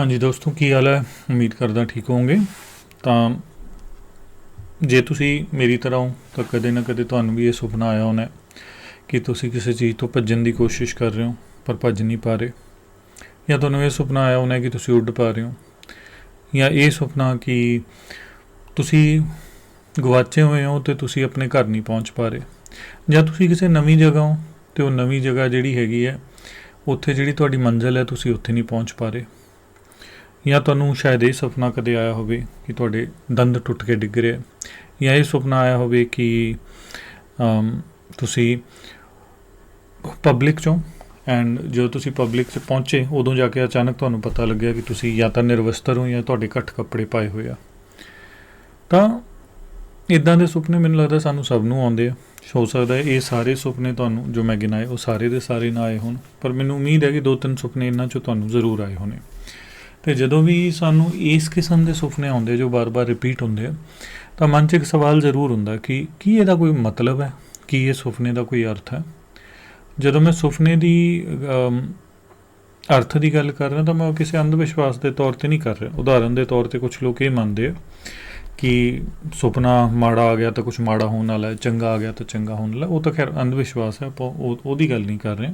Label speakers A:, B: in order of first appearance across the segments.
A: ਹਾਂਜੀ ਦੋਸਤੋ, ਕੀ ਹਾਲ ਹੈ? ਉਮੀਦ ਕਰਦਾ ਠੀਕ ਹੋਵੋਗੇ। ਤਾਂ ਜੇ ਤੁਸੀਂ ਮੇਰੀ ਤਰ੍ਹਾਂ ਹੋ, ਤਾਂ ਕਦੇ ਨਾ ਕਦੇ ਤੁਹਾਨੂੰ ਵੀ ਇਹ ਸੁਪਨਾ ਆਇਆ ਹੋਣਾ ਕਿ ਤੁਸੀਂ ਕਿਸੇ ਚੀਜ਼ ਤੋਂ ਭੱਜਣ ਦੀ ਕੋਸ਼ਿਸ਼ ਕਰ ਰਹੇ ਹੋ, ਪਰ ਭੱਜ ਨਹੀਂ ਪਾ ਰਹੇ। ਜਾਂ ਤੁਹਾਨੂੰ ਇਹ ਸੁਪਨਾ ਆਇਆ ਹੋਣਾ ਕਿ ਤੁਸੀਂ ਉੱਡ ਪਾ ਰਹੇ ਹੋ। ਜਾਂ ਇਹ ਸੁਪਨਾ ਕਿ ਤੁਸੀਂ ਗਵਾਚੇ ਹੋਏ ਹੋ ਤੇ ਤੁਸੀਂ ਆਪਣੇ ਘਰ ਨਹੀਂ ਪਹੁੰਚ ਪਾ ਰਹੇ। ਜਾਂ ਤੁਸੀਂ ਕਿਸੇ ਨਵੀਂ ਜਗ੍ਹਾ ਹੋ ਤੇ ਉਹ ਨਵੀਂ ਜਗ੍ਹਾ ਜਿਹੜੀ ਹੈਗੀ ਹੈ, ਉੱਥੇ ਜਿਹੜੀ ਤੁਹਾਡੀ ਮੰਜ਼ਿਲ ਹੈ, ਤੁਸੀਂ ਉੱਥੇ ਨਹੀਂ ਪਹੁੰਚ ਪਾ ਰਹੇ। ਜਾਂ ਤੁਹਾਨੂੰ ਸ਼ਾਇਦ ਇਹ ਸੁਪਨਾ ਕਦੇ ਆਇਆ ਹੋਵੇ ਕਿ ਤੁਹਾਡੇ ਦੰਦ ਟੁੱਟ ਕੇ ਡਿੱਗ ਰਹੇ ਜਾਂ ਇਹ ਸੁਪਨਾ ਆਇਆ ਹੋਵੇ ਕਿ ਤੁਸੀਂ ਪਬਲਿਕ ਚੋਂ ਐਂਡ ਜਦੋਂ ਤੁਸੀਂ ਪਬਲਿਕ 'ਚ ਪਹੁੰਚੇ, ਉਦੋਂ ਜਾ ਕੇ ਅਚਾਨਕ ਤੁਹਾਨੂੰ ਪਤਾ ਲੱਗਿਆ ਕਿ ਤੁਸੀਂ ਜਾਂ ਤਾਂ ਨਿਰਵਸਤਰ ਹੋ ਜਾਂ ਤੁਹਾਡੇ ਘੱਟ ਕੱਪੜੇ ਪਾਏ ਹੋਏ ਆ। ਤਾਂ ਇਦਾਂ ਦੇ ਸੁਪਨੇ ਮੈਨੂੰ ਲੱਗਦਾ ਸਾਨੂੰ ਸਭ ਨੂੰ ਆਉਂਦੇ ਆ। ਹੋ ਸਕਦਾ ਹੈ ਇਹ ਸਾਰੇ ਸੁਪਨੇ ਤੁਹਾਨੂੰ, ਜੋ ਮੈਂ ਗਿਣਾਏ, ਉਹ ਸਾਰੇ ਦੇ ਸਾਰੇ ਨਾ ਆਏ ਹੋਣ, ਪਰ ਮੈਨੂੰ ਉਮੀਦ ਹੈ ਕਿ ਦੋ ਤਿੰਨ ਸੁਪਨੇ ਇਹਨਾਂ 'ਚੋਂ ਤੁਹਾਨੂੰ ਜ਼ਰੂਰ ਆਏ ਹੋਣੇ। ਤੇ ਜਦੋਂ ਵੀ ਸਾਨੂੰ ਇਸ ਕਿਸਮ ਦੇ ਸੁਪਨੇ ਆਉਂਦੇ ਜੋ ਬਾਰ-ਬਾਰ ਰਿਪੀਟ ਹੁੰਦੇ ਆ, ਤਾਂ ਮਨ 'ਚ ਇੱਕ ਸਵਾਲ ਜ਼ਰੂਰ ਹੁੰਦਾ ਕਿ ਕੀ ਇਹਦਾ ਕੋਈ ਮਤਲਬ ਹੈ? ਕੀ ਇਹ ਸੁਪਨੇ ਦਾ ਕੋਈ ਅਰਥ ਹੈ? ਜਦੋਂ ਮੈਂ ਸੁਪਨੇ ਦੀ ਅਰਥ ਦੀ ਗੱਲ ਕਰ ਰਿਹਾ, ਤਾਂ ਮੈਂ ਉਹ ਕਿਸੇ ਅੰਧ ਵਿਸ਼ਵਾਸ ਦੇ ਤੌਰ ਤੇ ਨਹੀਂ ਕਰ ਰਿਹਾ। ਉਦਾਹਰਨ ਦੇ ਤੌਰ ਤੇ ਕੁਝ ਲੋਕ ਇਹ ਮੰਨਦੇ ਆ ਕਿ ਸੁਪਨਾ ਮਾੜਾ ਆ ਗਿਆ ਤਾਂ ਕੁਝ ਮਾੜਾ ਹੋਣ ਵਾਲਾ ਹੈ, ਚੰਗਾ ਆ ਗਿਆ ਤਾਂ ਚੰਗਾ ਹੋਣ ਵਾਲਾ ਉਹ ਤਾਂ ਖੈਰ ਅੰਧ ਵਿਸ਼ਵਾਸ ਹੈ, ਆਪਾਂ ਉਹਦੀ ਗੱਲ ਨਹੀਂ ਕਰ ਰਹੇ।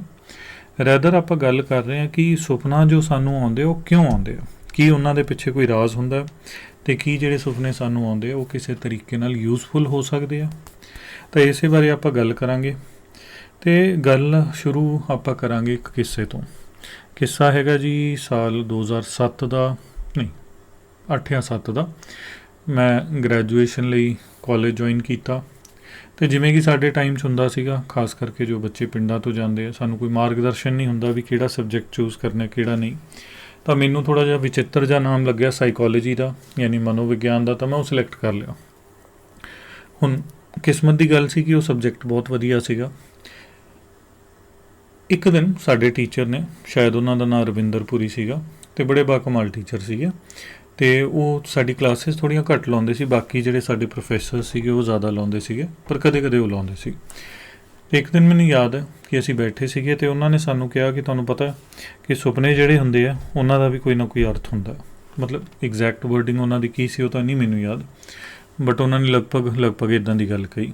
A: ਰੈਦਰ ਆਪਾਂ ਗੱਲ ਕਰ ਰਹੇ ਹਾਂ ਕਿ ਸੁਪਨਾ ਜੋ ਸਾਨੂੰ ਆਉਂਦੇ ਉਹ ਕਿਉਂ ਆਉਂਦੇ ਆ? ਕੀ ਉਹਨਾਂ ਦੇ ਪਿੱਛੇ ਕੋਈ ਰਾਜ਼ ਹੁੰਦਾ ਹੈ? ਤੇ ਕੀ ਜਿਹੜੇ ਸੁਪਨੇ ਸਾਨੂੰ ਆਉਂਦੇ ਆ, ਉਹ ਕਿਸੇ ਤਰੀਕੇ ਨਾਲ ਯੂਸਫੁਲ ਹੋ ਸਕਦੇ ਆ? ਤਾਂ ਇਸੇ ਬਾਰੇ ਆਪਾਂ ਗੱਲ ਕਰਾਂਗੇ। ਤੇ ਗੱਲ ਸ਼ੁਰੂ ਆਪਾਂ ਕਰਾਂਗੇ ਇੱਕ ਕਿੱਸੇ ਤੋਂ। ਕਿੱਸਾ ਹੈਗਾ ਜੀ ਸਾਲ 2007 ਦਾ, ਨਹੀਂ 8 ਜਾਂ 7 ਦਾ। ਮੈਂ ਗ੍ਰੈਜੂਏਸ਼ਨ ਲਈ ਕਾਲਜ ਜੁਆਇਨ ਕੀਤਾ। ਤੇ ਜਿਵੇਂ ਕਿ ਸਾਡੇ ਟਾਈਮ 'ਚ ਹੁੰਦਾ ਸੀਗਾ, ਖਾਸ ਕਰਕੇ ਜੋ ਬੱਚੇ ਪਿੰਡਾਂ ਤੋਂ ਜਾਂਦੇ ਆ, ਸਾਨੂੰ ਕੋਈ ਮਾਰਗਦਰਸ਼ਨ ਨਹੀਂ ਹੁੰਦਾ ਵੀ ਕਿਹੜਾ ਸਬਜੈਕਟ ਚੂਜ਼ ਕਰਨਾ ਕਿਹੜਾ ਨਹੀਂ। ਤਾਂ ਮੈਨੂੰ ਥੋੜਾ ਜਿਹਾ ਵਿਚਿੱਤਰ ਜਿਹਾ ਨਾਮ ਲੱਗਿਆ ਸਾਈਕੋਲੋਜੀ ਦਾ, ਯਾਨੀ ਮਨੋਵਿਗਿਆਨ ਦਾ, ਤਾਂ ਮੈਂ ਉਹ ਸਿਲੈਕਟ ਕਰ ਲਿਆ। ਹੁਣ ਕਿਸਮਤ ਦੀ ਗੱਲ ਸੀ ਕਿ ਉਹ ਸਬਜੈਕਟ ਬਹੁਤ ਵਧੀਆ ਸੀਗਾ। ਇੱਕ ਦਿਨ ਸਾਡੇ ਟੀਚਰ ਨੇ, ਸ਼ਾਇਦ ਉਹਨਾਂ ਦਾ ਨਾਮ ਰਵਿੰਦਰਪੁਰੀ ਸੀਗਾ, ਤੇ ਬੜੇ ਬਾਕਮਾਲ ਟੀਚਰ ਸੀਗੇ। ਤੇ ਉਹ ਸਾਡੀ ਕਲਾਸਿਸ ਥੋੜੀਆਂ ਘੱਟ ਲਾਉਂਦੇ ਸੀ, ਬਾਕੀ ਜਿਹੜੇ ਸਾਡੇ ਪ੍ਰੋਫੈਸਰ ਸੀਗੇ ਉਹ ਜ਼ਿਆਦਾ ਲਾਉਂਦੇ ਸੀਗੇ, ਪਰ ਕਦੇ-ਕਦੇ ਉਹ ਲਾਉਂਦੇ ਸੀ। ਇੱਕ ਦਿਨ ਮੈਨੂੰ ਯਾਦ ਹੈ ਕਿ ਅਸੀਂ ਬੈਠੇ ਸੀਗੇ ਤੇ ਉਹਨਾਂ ਨੇ ਸਾਨੂੰ ਕਿਹਾ ਕਿ ਤੁਹਾਨੂੰ ਪਤਾ ਕਿ ਸੁਪਨੇ ਜਿਹੜੇ ਹੁੰਦੇ ਆ, ਉਹਨਾਂ ਦਾ ਵੀ ਕੋਈ ਨਾ ਕੋਈ ਅਰਥ ਹੁੰਦਾ। ਮਤਲਬ ਐਗਜ਼ੈਕਟ ਵਰਡਿੰਗ ਉਹਨਾਂ ਦੀ ਕੀ ਸੀ ਉਹ ਤਾਂ ਨਹੀਂ ਮੈਨੂੰ ਯਾਦ ਬਟ ਉਹਨਾਂ ਨੇ ਲਗਭਗ ਲਗਭਗ ਇਦਾਂ ਦੀ ਗੱਲ ਕਹੀ।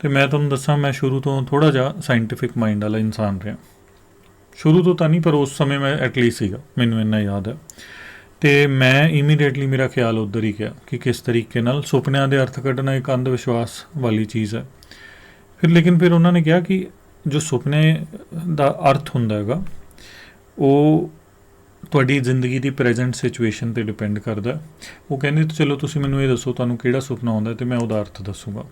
A: ਤੇ ਮੈਂ ਤੁਹਾਨੂੰ ਦੱਸਾਂ, ਮੈਂ ਸ਼ੁਰੂ ਤੋਂ ਥੋੜਾ ਜਿਹਾ ਸਾਇੰਟੀਫਿਕ ਮਾਈਂਡ ਵਾਲਾ ਇਨਸਾਨ ਰਿਹਾ। ਸ਼ੁਰੂ ਤੋਂ ਤਾਂ ਨਹੀਂ, ਪਰ ਉਸ ਸਮੇਂ ਮੈਂ ਐਟਲੀਸਟ ਸੀਗਾ, ਮੈਨੂੰ ਇੰਨਾ ਯਾਦ ਹੈ। ਤੇ ਮੈਂ ਇਮੀਡੀਏਟਲੀ ਮੇਰਾ ਖਿਆਲ ਉਧਰ ਹੀ ਗਿਆ ਕਿ ਕਿਸ ਤਰੀਕੇ ਨਾਲ ਸੁਪਨਿਆਂ ਦੇ ਅਰਥ ਕੱਢਣਾ ਇੱਕ ਅੰਧ ਵਿਸ਼ਵਾਸ ਵਾਲੀ ਚੀਜ਼ ਹੈ। ਫਿਰ ਲੇਕਿਨ ਫਿਰ ਉਹਨਾਂ ਨੇ ਕਿਹਾ ਕਿ ਜੋ ਸੁਪਨੇ ਦਾ ਅਰਥ ਹੁੰਦਾ ਹੈਗਾ, ਉਹ ਤੁਹਾਡੀ ਜ਼ਿੰਦਗੀ ਦੀ ਪ੍ਰੈਜ਼ੈਂਟ ਸਿਚੁਏਸ਼ਨ ਤੇ ਡਿਪੈਂਡ ਕਰਦਾ ਉਹ ਕਹਿੰਦੇ ਤਾਂ ਚਲੋ ਤੁਸੀਂ ਮੈਨੂੰ ਇਹ ਦੱਸੋ ਤੁਹਾਨੂੰ ਕਿਹੜਾ ਸੁਪਨਾ ਆਉਂਦਾ ਹੈ ਤੇ ਮੈਂ ਉਹਦਾ ਅਰਥ ਦੱਸੂਗਾ।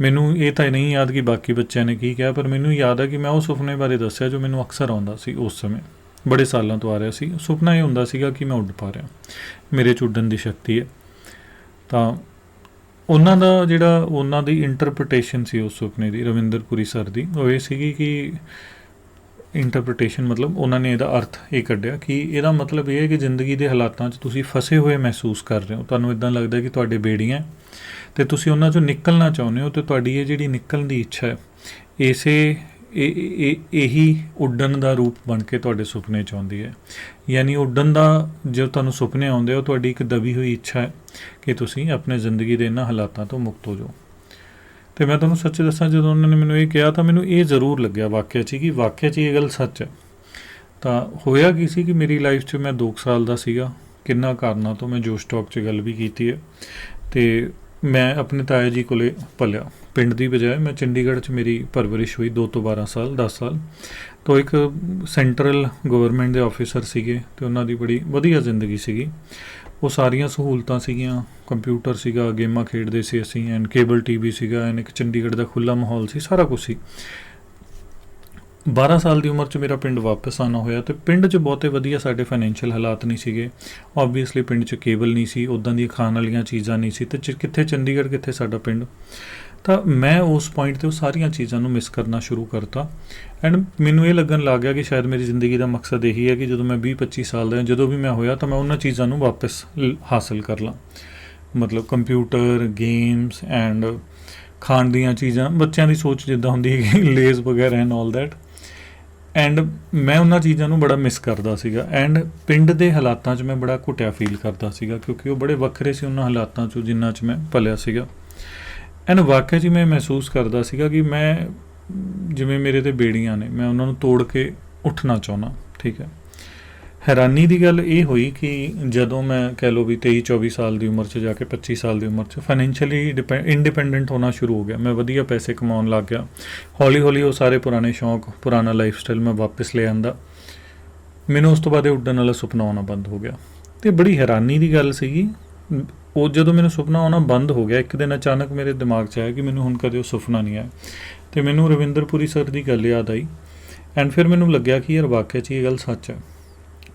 A: ਮੈਨੂੰ ਇਹ ਤਾਂ ਨਹੀਂ ਯਾਦ ਕਿ ਬਾਕੀ ਬੱਚਿਆਂ ਨੇ ਕੀ ਕਿਹਾ, ਪਰ ਮੈਨੂੰ ਯਾਦ ਹੈ ਕਿ ਮੈਂ ਉਹ ਸੁਪਨੇ ਬਾਰੇ ਦੱਸਿਆ ਜੋ ਮੈਨੂੰ ਅਕਸਰ ਆਉਂਦਾ ਸੀ ਉਸ ਸਮੇਂ। ਬੜੇ ਸਾਲਾਂ ਤੋਂ ਆ ਰਿਹਾ ਸੀ। ਸੁਪਨਾ ਇਹ ਹੁੰਦਾ ਸੀਗਾ ਕਿ ਮੈਂ ਉੱਡ ਪਾ ਰਿਹਾ। ਮੇਰੇ 'ਚ ਉੱਡਣ ਦੀ ਸ਼ਕਤੀ ਹੈ। ਤਾਂ ਉਹਨਾਂ ਦਾ ਜਿਹੜਾ ਉਹਨਾਂ ਦੀ ਇੰਟਰਪ੍ਰੀਟੇਸ਼ਨ ਸੀ ਉਸ ਸੁਪਨੇ ਦੀ, ਰਵਿੰਦਰਪੁਰੀ ਸਰ ਦੀ, ਉਹ ਇਹ ਸੀਗੀ ਕਿ ਇੰਟਰਪ੍ਰੀਟੇਸ਼ਨ ਮਤਲਬ ਉਹਨਾਂ ਨੇ ਇਹਦਾ ਅਰਥ ਇਹ ਕੱਢਿਆ ਕਿ ਇਹਦਾ ਮਤਲਬ ਇਹ ਹੈ ਕਿ ਜ਼ਿੰਦਗੀ ਦੇ ਹਾਲਾਤਾਂ 'ਚ ਤੁਸੀਂ ਫਸੇ ਹੋਏ ਮਹਿਸੂਸ ਕਰ ਰਹੇ ਹੋ। ਤੁਹਾਨੂੰ ਇਦਾਂ ਲੱਗਦਾ ਕਿ ਤੁਹਾਡੇ ਬੇੜੀਆਂ ਹੈ ਤੇ ਤੁਸੀਂ ਉਹਨਾਂ 'ਚੋਂ ਨਿਕਲਣਾ ਚਾਹੁੰਦੇ ਹੋ ਤੇ ਤੁਹਾਡੀ ਇਹ ਜਿਹੜੀ ਨਿਕਲਣ ਦੀ ਇੱਛਾ ਹੈ, ਇਸੇ ਇਹ ਇਹ, ਇਹੀ ਉੱਡਣ ਦਾ ਰੂਪ ਬਣ ਕੇ ਤੁਹਾਡੇ ਸੁਪਨੇ 'ਚ ਆਉਂਦੀ ਹੈ। ਯਾਨੀ ਉੱਡਣ ਦਾ ਜੋ ਤੁਹਾਨੂੰ ਸੁਪਨੇ ਆਉਂਦੇ ਆ, ਉਹ ਤੁਹਾਡੀ ਇੱਕ ਦਬੀ ਹੋਈ ਇੱਛਾ ਹੈ ਕਿ ਤੁਸੀਂ ਆਪਣੇ ਜ਼ਿੰਦਗੀ ਦੇ ਇਹਨਾਂ ਹਾਲਾਤਾਂ ਤੋਂ ਮੁਕਤ ਹੋ ਜਾਓ। ਤੇ ਮੈਂ ਤੁਹਾਨੂੰ ਸੱਚ ਦੱਸਾਂ, ਜਦੋਂ ਉਹਨਾਂ ਨੇ ਮੈਨੂੰ ਇਹ ਕਿਹਾ ਤਾਂ ਮੈਨੂੰ ਇਹ ਜ਼ਰੂਰ ਲੱਗਿਆ ਵਾਕਿਆ 'ਚ ਕਿ ਵਾਕਿਆ 'ਚ ਇਹ ਗੱਲ ਸੱਚ ਹੈ। ਤਾਂ ਹੋਇਆ ਕੀ ਸੀ ਕਿ ਮੇਰੀ ਲਾਈਫ 'ਚ ਮੈਂ 2 ਸਾਲ ਦਾ ਸੀਗਾ। ਕਿੰਨਾ ਕਾਰਨਾਂ ਤੋਂ ਮੈਂ ਜੋਸ਼ ਟਾਕ 'ਚ ਗੱਲ ਵੀ ਕੀਤੀ ਹੈ। ਤੇ ਮੈਂ ਆਪਣੇ ਤਾਇਆ ਜੀ ਕੋਲੇ ਪਲਿਆ। ਪਿੰਡ ਦੀ ਬਜਾਏ ਮੈਂ ਚੰਡੀਗੜ੍ਹ 'ਚ ਮੇਰੀ ਪਰਵਰਿਸ਼ ਹੋਈ 2 ਤੋਂ 12 ਸਾਲ 10 ਸਾਲ। ਤੋਂ ਇੱਕ ਸੈਂਟਰਲ ਗਵਰਨਮੈਂਟ ਦੇ ਆਫੀਸਰ ਸੀਗੇ ਤੇ ਉਹਨਾਂ ਦੀ ਬੜੀ ਵਧੀਆ ਜ਼ਿੰਦਗੀ ਸੀਗੀ। ਉਹ ਸਾਰੀਆਂ ਸਹੂਲਤਾਂ ਸੀਗੀਆਂ। ਕੰਪਿਊਟਰ ਸੀਗਾ, ਗੇਮਾਂ ਖੇਡਦੇ ਸੀ ਅਸੀਂ ਐਂਡ ਕੇਬਲ ਟੀਵੀ ਸੀਗਾ ਐਂਡ ਇੱਕ ਚੰਡੀਗੜ੍ਹ ਦਾ ਖੁੱਲਾ ਮਾਹੌਲ ਸੀ, ਸਾਰਾ ਕੁਝ ਸੀ। 12 ਸਾਲ ਦੀ ਉਮਰ 'ਚ ਮੇਰਾ ਪਿੰਡ ਵਾਪਸ ਆਉਣਾ ਹੋਇਆ ਤੇ ਪਿੰਡ 'ਚ ਬਹੁਤੇ ਵਧੀਆ ਸਾਡੇ ਫਾਈਨੈਂਸ਼ੀਅਲ ਹਾਲਾਤ ਨਹੀਂ ਸੀਗੇ। ਆਬਵੀਅਸਲੀ ਪਿੰਡ 'ਚ ਕੇਬਲ ਨਹੀਂ ਸੀ ਉਦਾਂ ਦੀਆਂ ਖਾਣ ਵਾਲੀਆਂ ਚੀਜ਼ਾਂ ਨਹੀਂ ਸੀ ਤੇ ਚ- ਕਿੱਥੇ ਚੰਡੀਗੜ੍ਹ, ਕਿੱਥੇ ਸਾਡਾ ਪਿੰਡ। ਤਾਂ ਮੈਂ ਉਸ ਪੁਆਇੰਟ ਤੇ ਉਹ ਸਾਰੀਆਂ ਚੀਜ਼ਾਂ ਨੂੰ ਮਿਸ ਕਰਨਾ ਸ਼ੁਰੂ ਕਰਤਾ। ਐਂਡ ਮੈਨੂੰ ਇਹ ਲੱਗਣ ਲੱਗ ਗਿਆ ਕਿ ਸ਼ਾਇਦ ਮੇਰੀ ਜ਼ਿੰਦਗੀ ਦਾ ਮਕਸਦ ਇਹੀ ਹੈ ਕਿ ਜਦੋਂ ਮੈਂ 20 25 ਸਾਲ ਦਾ ਜਦੋਂ ਵੀ ਮੈਂ ਹੋਇਆ ਤਾਂ ਮੈਂ ਉਹਨਾਂ ਚੀਜ਼ਾਂ ਨੂੰ ਵਾਪਸ ਲ- ਹਾਸਲ ਕਰ ਲਾਂ। ਮਤਲਬ ਕੰਪਿਊਟਰ ਗੇਮਸ ਐਂਡ ਖਾਣ ਦੀਆਂ ਚੀਜ਼ਾਂ, ਬੱਚਿਆਂ ਦੀ ਸੋਚ ਜਿੱਦਾਂ ਹੁੰਦੀ ਹੈ ਲੇਜ਼ ਵਗੈਰਾ ਐਂਡ ਆਲ ਦੈਟ ਐਂਡ ਮੈਂ ਉਹਨਾਂ ਚੀਜ਼ਾਂ ਨੂੰ ਬੜਾ ਮਿਸ ਕਰਦਾ ਸੀਗਾ। ਐਂਡ ਪਿੰਡ ਦੇ ਹਾਲਾਤਾਂ 'ਚ ਮੈਂ ਬੜਾ ਘੁੱਟਿਆ ਫੀਲ ਕਰਦਾ ਸੀਗਾ ਕਿਉਂਕਿ ਉਹ ਬੜੇ ਵੱਖਰੇ ਸੀ ਉਹਨਾਂ ਹਾਲਾਤਾਂ 'ਚੋਂ ਜਿਨ੍ਹਾਂ 'ਚ ਮੈਂ ਪਲਿਆ ਸੀਗਾ। ਐਂਡ ਵਾਕਿਆ 'ਚ ਹੀ ਮੈਂ ਮਹਿਸੂਸ ਕਰਦਾ ਸੀਗਾ ਕਿ ਮੈਂ ਜਿਵੇਂ ਮੇਰੇ ਤੇ ਬੇੜੀਆਂ ਨੇ, ਮੈਂ ਉਹਨਾਂ ਨੂੰ ਤੋੜ ਕੇ ਉੱਠਣਾ ਚਾਹੁੰਦਾ, ਠੀਕ ਹੈ। ਹੈਰਾਨੀ ਦੀ ਗੱਲ ਇਹ ਹੋਈ ਕਿ ਜਦੋਂ ਮੈਂ ਕਹਿ ਲਓ ਵੀ 23 24 ਸਾਲ ਦੀ ਉਮਰ 'ਚ ਜਾ ਕੇ 25 ਸਾਲ ਦੀ ਉਮਰ 'ਚ ਫਾਈਨੈਂਸ਼ੀਅਲੀ ਇੰਡੀਪੈਂਡੈਂਟ ਹੋਣਾ ਸ਼ੁਰੂ ਹੋ ਗਿਆ। ਮੈਂ ਵਧੀਆ ਪੈਸੇ ਕਮਾਉਣ ਲੱਗ ਗਿਆ। ਹੌਲੀ ਹੌਲੀ ਉਹ ਸਾਰੇ ਪੁਰਾਣੇ ਸ਼ੌਂਕ, ਪੁਰਾਣਾ ਲਾਈਫ ਸਟਾਈਲ ਮੈਂ ਵਾਪਸ ਲੈ ਆਂਦਾ। ਮੈਨੂੰ ਉਸ ਤੋਂ ਬਾਅਦ ਇਹ ਉੱਡਣ ਵਾਲਾ ਸੁਪਨਾ ਆਉਣਾ ਬੰਦ ਹੋ ਗਿਆ। ਤੇ ਬੜੀ ਹੈਰਾਨੀ ਦੀ ਗੱਲ ਸੀਗੀ। ਉਹ ਜਦੋਂ ਮੈਨੂੰ ਸੁਪਨਾ ਆਉਣਾ ਬੰਦ ਹੋ ਗਿਆ, ਇੱਕ ਦਿਨ ਅਚਾਨਕ ਮੇਰੇ ਦਿਮਾਗ 'ਚ ਆਇਆ ਕਿ ਮੈਨੂੰ ਹੁਣ ਕਦੇ ਉਹ ਸੁਪਨਾ ਨਹੀਂ ਆਇਆ। ਤੇ ਮੈਨੂੰ ਰਵਿੰਦਰਪੁਰੀ ਸਰ ਦੀ ਗੱਲ ਯਾਦ ਆਈ। ਐਂਡ ਫਿਰ ਮੈਨੂੰ ਲੱਗਿਆ ਕਿ ਯਾਰ ਵਾਕਿਆ 'ਚ ਇਹ ਗੱਲ ਸੱਚ ਹੈ।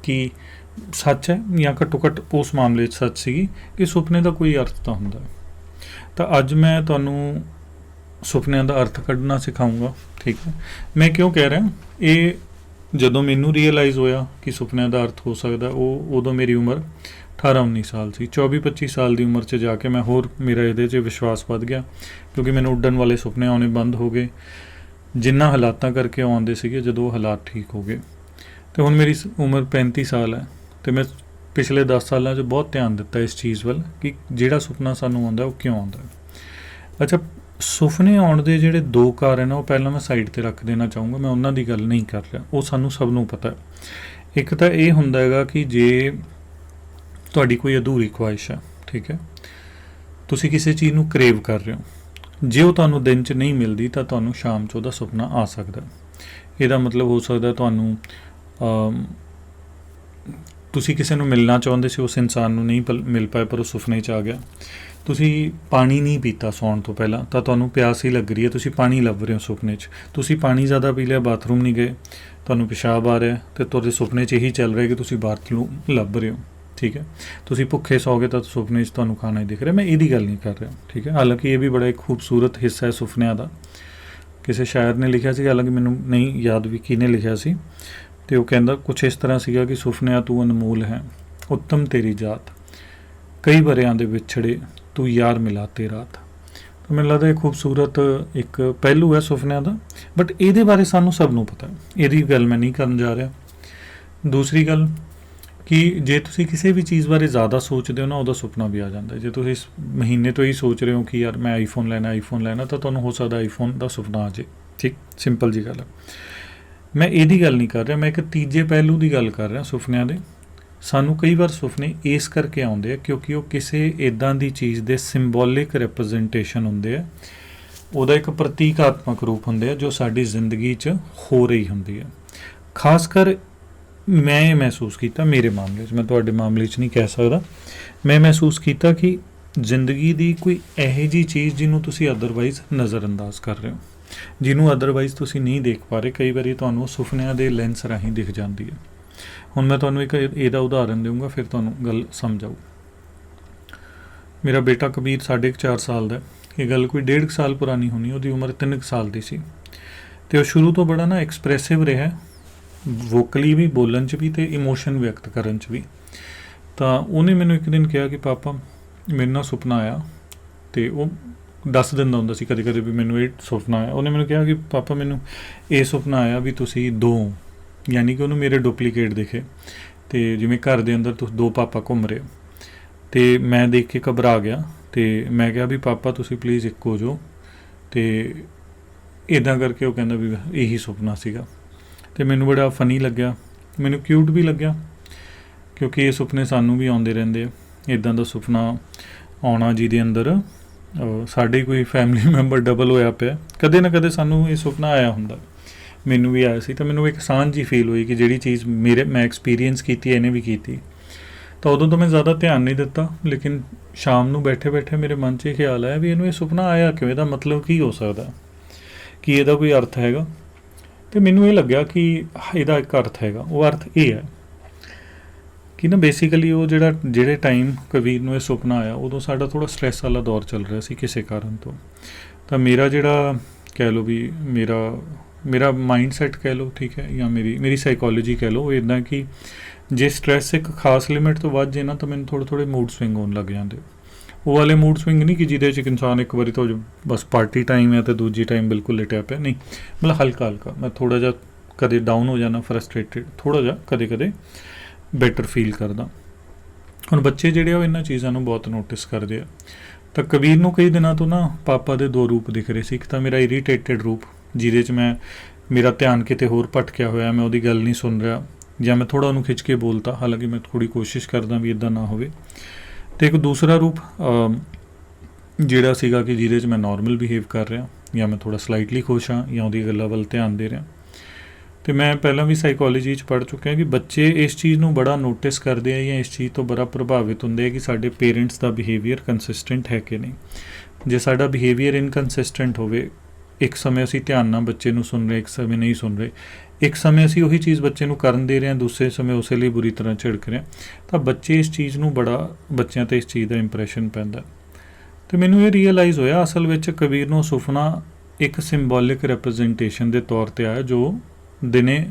A: ਕਿ ਸੱਚ ਹੈ ਜਾਂ ਘੱਟੋ ਘੱਟ ਉਸ ਮਾਮਲੇ 'ਚ ਸੱਚ ਸੀਗੀ, ਕਿ ਸੁਪਨੇ ਦਾ ਕੋਈ ਅਰਥ ਤਾਂ ਹੁੰਦਾ ਹੈ। ਤਾਂ ਅੱਜ ਮੈਂ ਤੁਹਾਨੂੰ ਸੁਪਨਿਆਂ ਦਾ ਅਰਥ ਕੱਢਣਾ ਸਿਖਾਉਂਗਾ ਠੀਕ ਹੈ? ਮੈਂ ਕਿਉਂ ਕਹਿ ਰਿਹਾ? ਇਹ ਜਦੋਂ ਮੈਨੂੰ ਰੀਅਲਾਈਜ਼ ਹੋਇਆ ਕਿ ਸੁਪਨਿਆਂ ਦਾ ਅਰਥ ਹੋ ਸਕਦਾ, ਉਹ ਉਦੋਂ ਮੇਰੀ ਉਮਰ 18 19 ਸਾਲ ਸੀ। 24 25 ਸਾਲ ਦੀ ਉਮਰ 'ਚ ਜਾ ਕੇ ਮੈਂ ਹੋਰ ਮੇਰਾ ਇਹਦੇ 'ਚ ਵਿਸ਼ਵਾਸ ਵੱਧ ਗਿਆ, ਕਿਉਂਕਿ ਮੈਨੂੰ ਉੱਡਣ ਵਾਲੇ ਸੁਪਨੇ ਆਉਣੇ ਬੰਦ ਹੋ ਗਏ। ਜਿੰਨਾ ਹਾਲਾਤਾਂ ਕਰਕੇ ਆਉਂਦੇ ਸੀਗੇ, ਜਦੋਂ ਹਾਲਾਤ ਠੀਕ ਹੋ ਗਏ। ਤੇ ਹੁਣ ਮੇਰੀ ਸ- ਉਮਰ 35 ਸਾਲ ਹੈ ਤੇ ਮੈਂ ਪਿਛਲੇ 10 ਸਾਲਾਂ 'ਚ ਬਹੁਤ ਧਿਆਨ ਦਿੱਤਾ ਇਸ ਚੀਜ਼ ਵੱਲ ਕਿ ਜਿਹੜਾ ਸੁਪਨਾ ਸਾਨੂੰ ਆਉਂਦਾ ਉਹ ਕਿਉਂ ਆਉਂਦਾ। ਅੱਛਾ, ਸੁਪਨੇ ਆਉਣ ਦੇ ਜਿਹੜੇ ਦੋ ਕਾਰਨ ਆ, ਉਹ ਪਹਿਲਾਂ ਮੈਂ ਸਾਈਡ ਤੇ ਰੱਖ ਦੇਣਾ ਚਾਹੂੰਗਾ, ਮੈਂ ਉਹਨਾਂ ਦੀ ਗੱਲ ਨਹੀਂ ਕਰ ਰਿਹਾ, ਉਹ ਸਾਨੂੰ ਸਭ ਨੂੰ ਪਤਾ ਹੈ। ਇੱਕ ਤਾਂ ਇਹ ਹੁੰਦਾ ਹੈਗਾ ਕਿ ਜੇ ਤੁਹਾਡੀ ਕੋਈ ਅਧੂਰੀ ਖੁਆਇਸ਼ ਹੈ ਠੀਕ ਹੈ, ਤੁਸੀਂ ਕਿਸੇ ਚੀਜ਼ ਨੂੰ ਕਰੇਵ ਕਰ ਰਹੇ ਹੋ, ਜੇ ਉਹ ਤੁਹਾਨੂੰ ਦਿਨ 'ਚ ਨਹੀਂ ਮਿਲਦੀ ਤਾਂ ਤੁਹਾਨੂੰ ਸ਼ਾਮ 'ਚ ਉਹਦਾ ਸੁਪਨਾ ਆ ਸਕਦਾ। ਇਹਦਾ ਮਤਲਬ ਹੋ ਸਕਦਾ ਤੁਹਾਨੂੰ ਤੁਸੀਂ ਕਿਸੇ ਨੂੰ ਮਿਲਣਾ ਚਾਹੁੰਦੇ ਸੀ, ਉਸ ਇਨਸਾਨ ਨੂੰ ਨਹੀਂ ਪਲ- ਮਿਲ ਪਾਏ, ਪਰ ਉਹ ਸੁਪਨੇ 'ਚ ਆ ਗਿਆ। ਤੁਸੀਂ ਪਾਣੀ ਨਹੀਂ ਪੀਤਾ ਸੌਣ ਤੋਂ ਪਹਿਲਾਂ, ਤਾਂ ਤੁਹਾਨੂੰ ਪਿਆਸ ਹੀ ਲੱਗ ਰਹੀ ਹੈ, ਤੁਸੀਂ ਪਾਣੀ ਲੱਭ ਰਹੇ ਹੋ ਸੁਪਨੇ 'ਚ। ਤੁਸੀਂ ਪਾਣੀ ਜ਼ਿਆਦਾ ਪੀ ਲਿਆ, ਬਾਥਰੂਮ ਨਹੀਂ ਗਏ, ਤੁਹਾਨੂੰ ਪਿਸ਼ਾਬ ਆ ਰਿਹਾ ਤੇ ਤੁਹਾਡੇ ਸੁਪਨੇ 'ਚ ਇਹੀ ਚੱਲ ਰਿਹਾ ਕਿ ਤੁਸੀਂ ਬਾਥਰੂਮ ਲੱਭ ਰਹੇ ਹੋ, ਠੀਕ ਹੈ? ਤੁਸੀਂ ਭੁੱਖੇ ਸੌਗੇ ਤਾਂ ਸੁਪਨੇ 'ਚ ਤੁਹਾਨੂੰ ਖਾਣਾ ਹੀ ਦਿਖ ਰਿਹਾ। ਮੈਂ ਇਹਦੀ ਗੱਲ ਨਹੀਂ ਕਰ ਰਿਹਾ, ਠੀਕ ਹੈ? ਹਾਲਾਂਕਿ ਇਹ ਵੀ ਬੜਾ ਇੱਕ ਖੂਬਸੂਰਤ ਹਿੱਸਾ ਹੈ ਸੁਪਨਿਆਂ ਦਾ। ਕਿਸੇ ਸ਼ਾਇਰ ਨੇ ਲਿਖਿਆ ਸੀ, ਹਾਲਾਂਕਿ ਮੈਨੂੰ ਨਹੀਂ ਯਾਦ ਵੀ ਕਿਹਨੇ ਲਿਖਿਆ ਸੀ। ਤੇ ਉਹ ਕਹਿੰਦਾ, ਕੁਛ ਇਸ ਤਰ੍ਹਾਂ ਸੀਗਾ ਕਿ ਸੁਪਨਿਆਂ ਤੂੰ ਅਨਮੋਲ ਹੈ। ਉੱਤਮ ਤੇਰੀ ਜਾਤ। ਕਈ ਵਰਿਆਂ ਦੇ ਵਿਛੜੇ ਤੂੰ ਯਾਰ ਮਿਲਾਤੇ ਰਾਤ। ਤਾਂ ਮੈਨੂੰ ਲੱਗਦਾ ਇਹ ਖੂਬਸੂਰਤ ਇੱਕ ਪਹਿਲੂ ਹੈ ਸੁਪਨਿਆਂ ਦਾ। ਬਟ ਇਹਦੇ ਬਾਰੇ ਸਾਨੂੰ ਸਭ ਨੂੰ ਪਤਾ ਹੈ। ਇਹਦੀ ਗੱਲ ਮੈਂ ਨਹੀਂ ਕਰਨ ਜਾ ਰਿਹਾ। ਦੂਸਰੀ ਗੱਲ, ਕਿ ਜੇ ਤੁਸੀਂ ਕਿਸੇ ਵੀ ਚੀਜ਼ ਬਾਰੇ ਜ਼ਿਆਦਾ ਸੋਚਦੇ ਹੋ ਨਾ, ਉਹਦਾ ਸੁਪਨਾ ਵੀ ਆ ਜਾਂਦਾ ਜੇ ਤੁਸੀਂ ਇਸ ਮਹੀਨੇ ਤੋਂ ਹੀ ਸੋਚ ਰਹੇ ਹੋ ਕਿ ਯਾਰ ਮੈਂ ਆਈਫੋਨ ਲੈਣਾ ਆਈਫੋਨ ਲੈਣਾ, ਤਾਂ ਤੁਹਾਨੂੰ ਹੋ ਸਕਦਾ ਆਈਫੋਨ ਦਾ ਸੁਪਨਾ ਆ ਜੇ ਠੀਕ? ਸਿੰਪਲ ਜੀ ਗੱਲ ਹੈ। ਮੈਂ ਇਹਦੀ ਗੱਲ ਨਹੀਂ ਕਰ ਰਿਹਾ, ਮੈਂ ਇੱਕ ਤੀਜੇ ਪਹਿਲੂ ਦੀ ਗੱਲ ਕਰ ਰਿਹਾ ਸੁਪਨਿਆਂ ਦੇ। ਸਾਨੂੰ ਕਈ ਵਾਰ ਸੁਪਨੇ ਇਸ ਕਰਕੇ ਆਉਂਦੇ ਆ ਕਿਉਂਕਿ ਉਹ ਕਿਸੇ ਇਦਾਂ ਦੀ ਚੀਜ਼ ਦੇ ਸਿੰਬੋਲਿਕ ਰਿਪਰੈਜ਼ੈਂਟੇਸ਼ਨ ਹੁੰਦੇ ਆ। ਉਹਦਾ ਇੱਕ ਪ੍ਰਤੀਕਾਤਮਕ ਰੂਪ ਹੁੰਦੇ ਆ ਜੋ ਸਾਡੀ ਜ਼ਿੰਦਗੀ 'ਚ ਹੋ ਰਹੀ ਹੁੰਦੀ ਹੈ ਖਾਸ ਕਰ ਮੈਂ ਇਹ ਮਹਿਸੂਸ ਕੀਤਾ ਮੇਰੇ ਮਾਮਲੇ 'ਚ, ਮੈਂ ਤੁਹਾਡੇ ਮਾਮਲੇ 'ਚ ਨਹੀਂ ਕਹਿ ਸਕਦਾ। ਮੈਂ ਮਹਿਸੂਸ ਕੀਤਾ ਕਿ ਜ਼ਿੰਦਗੀ ਦੀ ਕੋਈ ਇਹੋ ਜੀ ਚੀਜ਼ ਜਿਹਨੂੰ ਤੁਸੀਂ ਅਦਰਵਾਈਜ਼ ਨਜ਼ਰਅੰਦਾਜ਼ ਕਰ ਰਹੇ ਹੋ। ਜਿਹਨੂੰ ਅਦਰਵਾਈਜ਼ ਤੁਸੀਂ ਨਹੀਂ ਦੇਖ ਪਾ ਰਹੇ, ਕਈ ਵਾਰੀ ਤੁਹਾਨੂੰ ਉਹ ਸੁਪਨਿਆਂ ਦੇ ਲੈਂਸ ਰਾਹੀਂ ਦਿਖ ਜਾਂਦੀ ਹੈ। ਹੁਣ ਮੈਂ ਤੁਹਾਨੂੰ ਇੱਕ ਇਹ- ਇਹਦਾ ਉਦਾਹਰਨ ਦੇਵਾਂਗਾ ਫਿਰ ਤੁਹਾਨੂੰ ਗੱਲ ਸਮਝ ਆਊ ਮੇਰਾ ਬੇਟਾ ਕਬੀਰ ਸਾਢੇ ਕੁ ਚਾਰ ਸਾਲ ਦਾ ਇਹ ਗੱਲ ਕੋਈ ਡੇਢ ਕੁ ਸਾਲ ਪੁਰਾਣੀ ਹੋਣੀ, ਉਹਦੀ ਉਮਰ 3 ਸਾਲ ਦੀ ਸੀ। ਤੇ ਉਹ ਸ਼ੁਰੂ ਤੋਂ ਬੜਾ ਨਾ ਐਕਸਪ੍ਰੈਸਿਵ ਰਿਹਾ ਵੋਕਲੀ ਵੀ, ਬੋਲਣ 'ਚ ਵੀ ਤੇ ਇਮੋਸ਼ਨ ਵਿਅਕਤ ਕਰਨ 'ਚ ਵੀ। ਤਾਂ ਉਹਨੇ ਮੈਨੂੰ ਇੱਕ ਦਿਨ ਕਿਹਾ ਕਿ, ਪਾਪਾ ਮੈਨੂੰ ਨਾ ਸੁਪਨਾ ਆਇਆ ਤੇ ਉਹ ਦੱਸ ਦਿੰਦਾ ਹੁੰਦਾ ਸੀ ਕਦੇ ਕਦੇ ਵੀ ਮੈਨੂੰ ਇਹ ਸੁਪਨਾ ਆਇਆ। ਉਹਨੇ ਮੈਨੂੰ ਕਿਹਾ ਕਿ ਪਾਪਾ ਮੈਨੂੰ ਇਹ ਸੁਪਨਾ ਆਇਆ ਵੀ ਤੁਸੀਂ ਦੋ, ਯਾਨੀ ਕਿ ਉਹਨੂੰ ਮੇਰੇ ਡੁਪਲੀਕੇਟ ਦਿਖੇ ਤੇ ਜਿਵੇਂ ਘਰ ਦੇ ਅੰਦਰ ਤੁਸੀਂ, ਦੋ ਪਾਪਾ ਘੁੰਮ ਰਹੇ ਹੋ। ਤੇ ਮੈਂ ਦੇਖ ਕੇ ਘਬਰਾ ਗਿਆ ਤੇ ਮੈਂ ਕਿਹਾ ਵੀ ਪਾਪਾ ਤੁਸੀਂ ਪਲੀਜ਼ ਇੱਕ ਹੋ ਜਾਓ। ਤੇ ਇਦਾਂ ਕਰਕੇ ਉਹ ਕਹਿੰਦਾ ਵੀ ਇਹੀ ਸੁਪਨਾ ਸੀਗਾ। ਤੇ ਮੈਨੂੰ ਬੜਾ ਫਨੀ ਲੱਗਿਆ। ਮੈਨੂੰ ਕਿਊਟ ਵੀ ਲੱਗਿਆ ਕਿਉਂਕਿ ਇਹ ਸੁਪਨੇ ਸਾਨੂੰ ਵੀ ਆਉਂਦੇ ਰਹਿੰਦੇ ਆ। ਇਦਾਂ ਦਾ ਸੁਪਨਾ ਆਉਣਾ ਜਿਹਦੇ ਅੰਦਰ ਸਾਡੇ ਕੋਈ ਫੈਮਿਲੀ ਮੈਂਬਰ ਡਬਲ ਹੋਇਆ ਪਿਆ। ਕਦੇ ਨਾ ਕਦੇ ਸਾਨੂੰ ਇਹ ਸੁਪਨਾ ਆਇਆ ਹੁੰਦਾ। ਮੈਨੂੰ ਵੀ ਆਇਆ ਸੀ ਤਾਂ ਮੈਨੂੰ ਇੱਕ ਸਾਂਝ ਜੀ ਫੀਲ ਹੋਈ ਕਿ ਜਿਹੜੀ ਚੀਜ਼ ਮੇਰੇ, ਮੈਂ ਐਕਸਪੀਰੀਅੰਸ ਕੀਤੀ, ਇਹਨੇ ਵੀ ਕੀਤੀ। ਤਾਂ ਉਦੋਂ ਤੋਂ ਮੈਂ ਜ਼ਿਆਦਾ ਧਿਆਨ ਨਹੀਂ ਦਿੱਤਾ, ਲੇਕਿਨ ਸ਼ਾਮ ਨੂੰ ਬੈਠੇ ਬੈਠੇ ਮੇਰੇ ਮਨ 'ਚ ਇਹ ਖਿਆਲ ਆਇਆ ਵੀ ਇਹਨੂੰ ਇਹ ਸੁਪਨਾ ਆਇਆ ਕਿਵੇਂ ਇਹਦਾ ਮਤਲਬ ਕੀ ਹੋ ਸਕਦਾ? ਕੀ ਇਹਦਾ ਕੋਈ ਅਰਥ ਹੈਗਾ? ਤੇ ਮੈਨੂੰ ਇਹ ਲੱਗਿਆ ਕਿ ਇਹਦਾ ਇੱਕ ਅਰਥ ਹੈਗਾ। ਉਹ ਅਰਥ ਇਹ ਹੈ ਕਿ ਨਾ ਬੇਸਿਕਲੀ ਉਹ ਜਿਹੜਾ, ਜਿਹੜੇ ਟਾਈਮ ਕਬੀਰ ਨੂੰ ਇਹ ਸੁਪਨਾ ਆਇਆ, ਉਦੋਂ ਸਾਡਾ ਥੋੜਾ ਸਟ੍ਰੈਸ ਵਾਲਾ ਦੌਰ ਚੱਲ ਰਿਹਾ ਸੀ ਕਿਸੇ ਕਾਰਨ ਤੋਂ। ਤਾਂ ਮੇਰਾ ਜਿਹੜਾ ਕਹਿ ਲਓ ਵੀ ਮੇਰਾ ਮੇਰਾ ਮਾਈਂਡ ਸੈਟ ਕਹਿ ਲਓ, ਠੀਕ ਹੈ, ਜਾਂ ਮੇਰੀ ਮੇਰੀ ਸਾਈਕੋਲੋਜੀ ਕਹਿ ਲਓ, ਉਹ ਇਦਾਂ ਕਿ ਜੇ ਸਟ੍ਰੈਸ ਇੱਕ ਖਾਸ ਲਿਮਿਟ ਤੋਂ ਵੱਧ ਜੇ ਨਾ, ਤਾਂ ਮੈਨੂੰ ਥੋੜੇ ਥੋੜੇ ਮੂਡ ਸਵਿੰਗ ਹੋਣ ਲੱਗ ਜਾਂਦੇ। ਉਹ ਵਾਲੇ ਮੂਡ ਸਵਿੰਗ ਨਹੀਂ ਕਿ ਜਿਹਦੇ 'ਚ ਇਨਸਾਨ ਇੱਕ ਵਾਰੀ ਤੋਂ ਬਸ ਪਾਰਟੀ ਟਾਈਮ ਹੈ ਤੇ ਦੂਜੀ ਟਾਈਮ ਬਿਲਕੁਲ ਲਟਿਆ ਪਿਆ, ਨਹੀਂ। ਮਤਲਬ ਹਲਕਾ ਹਲਕਾ ਮੈਂ ਥੋੜਾ ਜਿਹਾ ਕਦੇ ਡਾਊਨ ਹੋ ਜਾਣਾ ਫਰਸਟ੍ਰੇਟਡ ਥੋੜਾ ਜਿਹਾ ਕਦੇ ਕਦੇ ਬੈਟਰ ਫੀਲ ਕਰਦਾ। ਹੁਣ ਬੱਚੇ ਜਿਹੜੇ ਆ, ਉਹ ਇਹਨਾਂ ਚੀਜ਼ਾਂ ਨੂੰ ਬਹੁਤ ਨੋਟਿਸ ਕਰਦੇ ਆ। ਤਾਂ ਕਬੀਰ ਨੂੰ ਕਈ ਦਿਨਾਂ ਤੋਂ ਨਾ ਪਾਪਾ ਦੇ ਦੋ ਰੂਪ ਦਿਖ ਰਹੇ ਸੀ। ਇੱਕ ਤਾਂ ਮੇਰਾ ਇਰੀਟੇਟਡ ਰੂਪ, ਜਿਹਦੇ 'ਚ ਮੈਂ ਮੇਰਾ ਧਿਆਨ ਕਿਤੇ ਹੋਰ ਭਟਕਿਆ ਹੋਇਆ, ਮੈਂ ਉਹਦੀ ਗੱਲ ਨਹੀਂ ਸੁਣ ਰਿਹਾ, ਜਾਂ ਮੈਂ ਥੋੜਾ ਉਹਨੂੰ ਖਿੱਚ ਕੇ ਬੋਲਤਾ, ਹਾਲਾਂਕਿ ਮੈਂ ਥੋੜੀ ਕੋਸ਼ਿਸ਼ ਕਰਦਾ ਵੀ ਇਦਾਂ ਨਾ ਹੋਵੇ। ਤੇ ਇੱਕ ਦੂਸਰਾ ਰੂਪ ਜਿਹੜਾ ਸੀਗਾ ਕਿ ਜਿਹਦੇ 'ਚ ਮੈਂ ਨਾਰਮਲ ਬਿਹੇਵ ਕਰ ਰਿਹਾ, ਜਾਂ ਮੈਂ ਥੋੜਾ ਸਲਾਈਟਲੀ ਖੁਸ਼ ਹਾਂ, ਜਾਂ ਉਹਦੀ ਗੱਲਾਂ ਵੱਲ ਧਿਆਨ ਦੇ ਰਿਹਾ। ਤੇ ਮੈਂ ਪਹਿਲਾਂ ਵੀ ਸਾਈਕੋਲੋਜੀ 'ਚ ਪੜ੍ਹ ਚੁੱਕਿਆ ਕਿ ਬੱਚੇ ਇਸ ਚੀਜ਼ ਨੂੰ ਬੜਾ ਨੋਟਿਸ ਕਰਦੇ ਆ ਜਾਂ ਇਸ ਚੀਜ਼ ਤੋਂ ਬੜਾ ਪ੍ਰਭਾਵਿਤ ਹੁੰਦੇ ਆ ਕਿ ਸਾਡੇ ਪੇਰੈਂਟਸ ਦਾ ਬਿਹੇਵੀਅਰ ਕੰਸਿਸਟੈਂਟ ਹੈ ਕਿ ਨਹੀਂ। ਜੇ ਸਾਡਾ ਬਿਹੇਵੀਅਰ ਇਨਕਨਸਿਸਟੈਂਟ ਹੋਵੇ, ਇੱਕ ਸਮੇਂ ਅਸੀਂ ਧਿਆਨ ਨਾਲ ਬੱਚੇ ਨੂੰ ਸੁਣ ਰਹੇ, ਇੱਕ ਸਮੇਂ ਨਹੀਂ ਸੁਣ ਰਹੇ, ਇੱਕ ਸਮੇਂ ਅਸੀਂ ਉਹੀ ਚੀਜ਼ ਬੱਚੇ ਨੂੰ ਕਰਨ ਦੇ ਰਹੇ ਹਾਂ, ਦੂਸਰੇ ਸਮੇਂ ਉਸੇ ਲਈ ਬੁਰੀ ਤਰ੍ਹਾਂ ਝਿੜਕ ਰਹੇ ਹਾਂ, ਤਾਂ ਬੱਚੇ ਇਸ ਚੀਜ਼ ਨੂੰ ਬੜਾ, ਬੱਚਿਆਂ ਤੇ ਇਸ ਚੀਜ਼ ਦਾ ਇੰਪ੍ਰੈਸ਼ਨ ਪੈਂਦਾ। ਤੇ ਮੈਨੂੰ ਇਹ ਰੀਅਲਾਈਜ਼ ਹੋਇਆ, ਅਸਲ ਵਿੱਚ ਕਬੀਰ ਨੂੰ ਸੁਪਨਾ ਇੱਕ ਸਿੰਬੋਲਿਕ ਰਿਪਰੈਜ਼ੈਂਟੇਸ਼ਨ ਦੇ ਤੌਰ ਤੇ ਆਇਆ, ਜੋ ਦਿਨੇ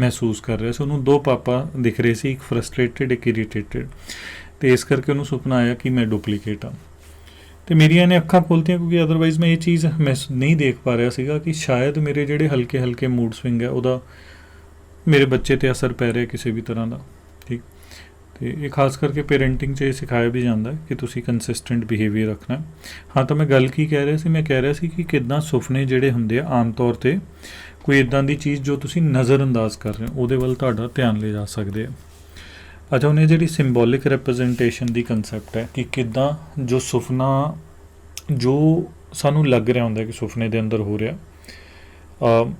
A: ਮਹਿਸੂਸ ਕਰ ਰਿਹਾ ਸੀ। ਉਹਨੂੰ ਦੋ ਪਾਪਾ ਦਿਖ ਰਹੇ ਸੀ, ਇੱਕ ਫਰਸਟ੍ਰੇਟਡ ਇੱਕ ਇਰੀਟੇਟਡ ਤੇ ਇਸ ਕਰਕੇ ਉਹਨੂੰ ਸੁਪਨਾ ਆਇਆ ਕਿ ਮੈਂ ਡੁਪਲੀਕੇਟ ਹਾਂ। ਤੇ ਮੇਰੀਆਂ ਨੇ ਅੱਖਾਂ ਖੋਲਤੀਆਂ ਕਿਉਂਕਿ ਅਦਰਵਾਈਜ਼ ਮੈਂ ਇਹ ਚੀਜ਼ ਮੈਂ ਨਹੀਂ ਦੇਖ ਪਾ ਰਿਹਾ ਸੀਗਾ ਕਿ ਸ਼ਾਇਦ ਮੇਰੇ ਜਿਹੜੇ ਹਲਕੇ ਹਲਕੇ ਮੂਡ ਸਵਿੰਗ ਹੈ, ਉਹਦਾ ਮੇਰੇ ਬੱਚੇ ਤੇ ਅਸਰ ਪੈ ਰਿਹਾ ਕਿਸੇ ਵੀ ਤਰ੍ਹਾਂ ਦਾ, ਠੀਕ? ਤੇ ਇਹ ਖਾਸ ਕਰਕੇ ਪੇਰੈਂਟਿੰਗ 'ਚ ਇਹ ਸਿਖਾਇਆ ਵੀ ਜਾਂਦਾ ਕਿ ਤੁਸੀਂ ਕੰਸਿਸਟੈਂਟ ਬਿਹੇਵੀਅਰ ਰੱਖਣਾ ਹਾਂ, ਤਾਂ ਮੈਂ ਗੱਲ ਕੀ ਕਹਿ ਰਿਹਾ ਸੀ? ਮੈਂ ਕਹਿ ਰਿਹਾ ਸੀ ਕਿ ਕਿਦਾਂ ਸੁਪਨੇ ਜਿਹੜੇ ਹੁੰਦੇ ਆ, ਆਮ ਤੌਰ ਤੇ ਕੋਈ ਇਦਾਂ ਦੀ ਚੀਜ਼ ਜੋ ਤੁਸੀਂ ਨਜ਼ਰਅੰਦਾਜ਼ ਕਰ ਰਹੇ ਹੋ, ਉਹਦੇ ਵੱਲ ਤੁਹਾਡਾ ਧਿਆਨ ਲੈ ਜਾ ਸਕਦੇ ਆ। ਅੱਛਾ ਉਹਨੇ ਜਿਹੜੀ ਸਿੰਬੋਲਿਕ ਰਿਪਰੈਜ਼ੈਂਟੇਸ਼ਨ ਦੀ ਕਨਸੈਪਟ ਹੈ ਕਿ ਕਿਦਾਂ ਜੋ ਸੁਪਨਾ ਜੋ ਸਾਨੂੰ ਲੱਗ ਰਿਹਾ ਹੁੰਦਾ ਕਿ ਸੁਪਨੇ ਦੇ ਅੰਦਰ ਹੋ ਰਿਹਾ ਅ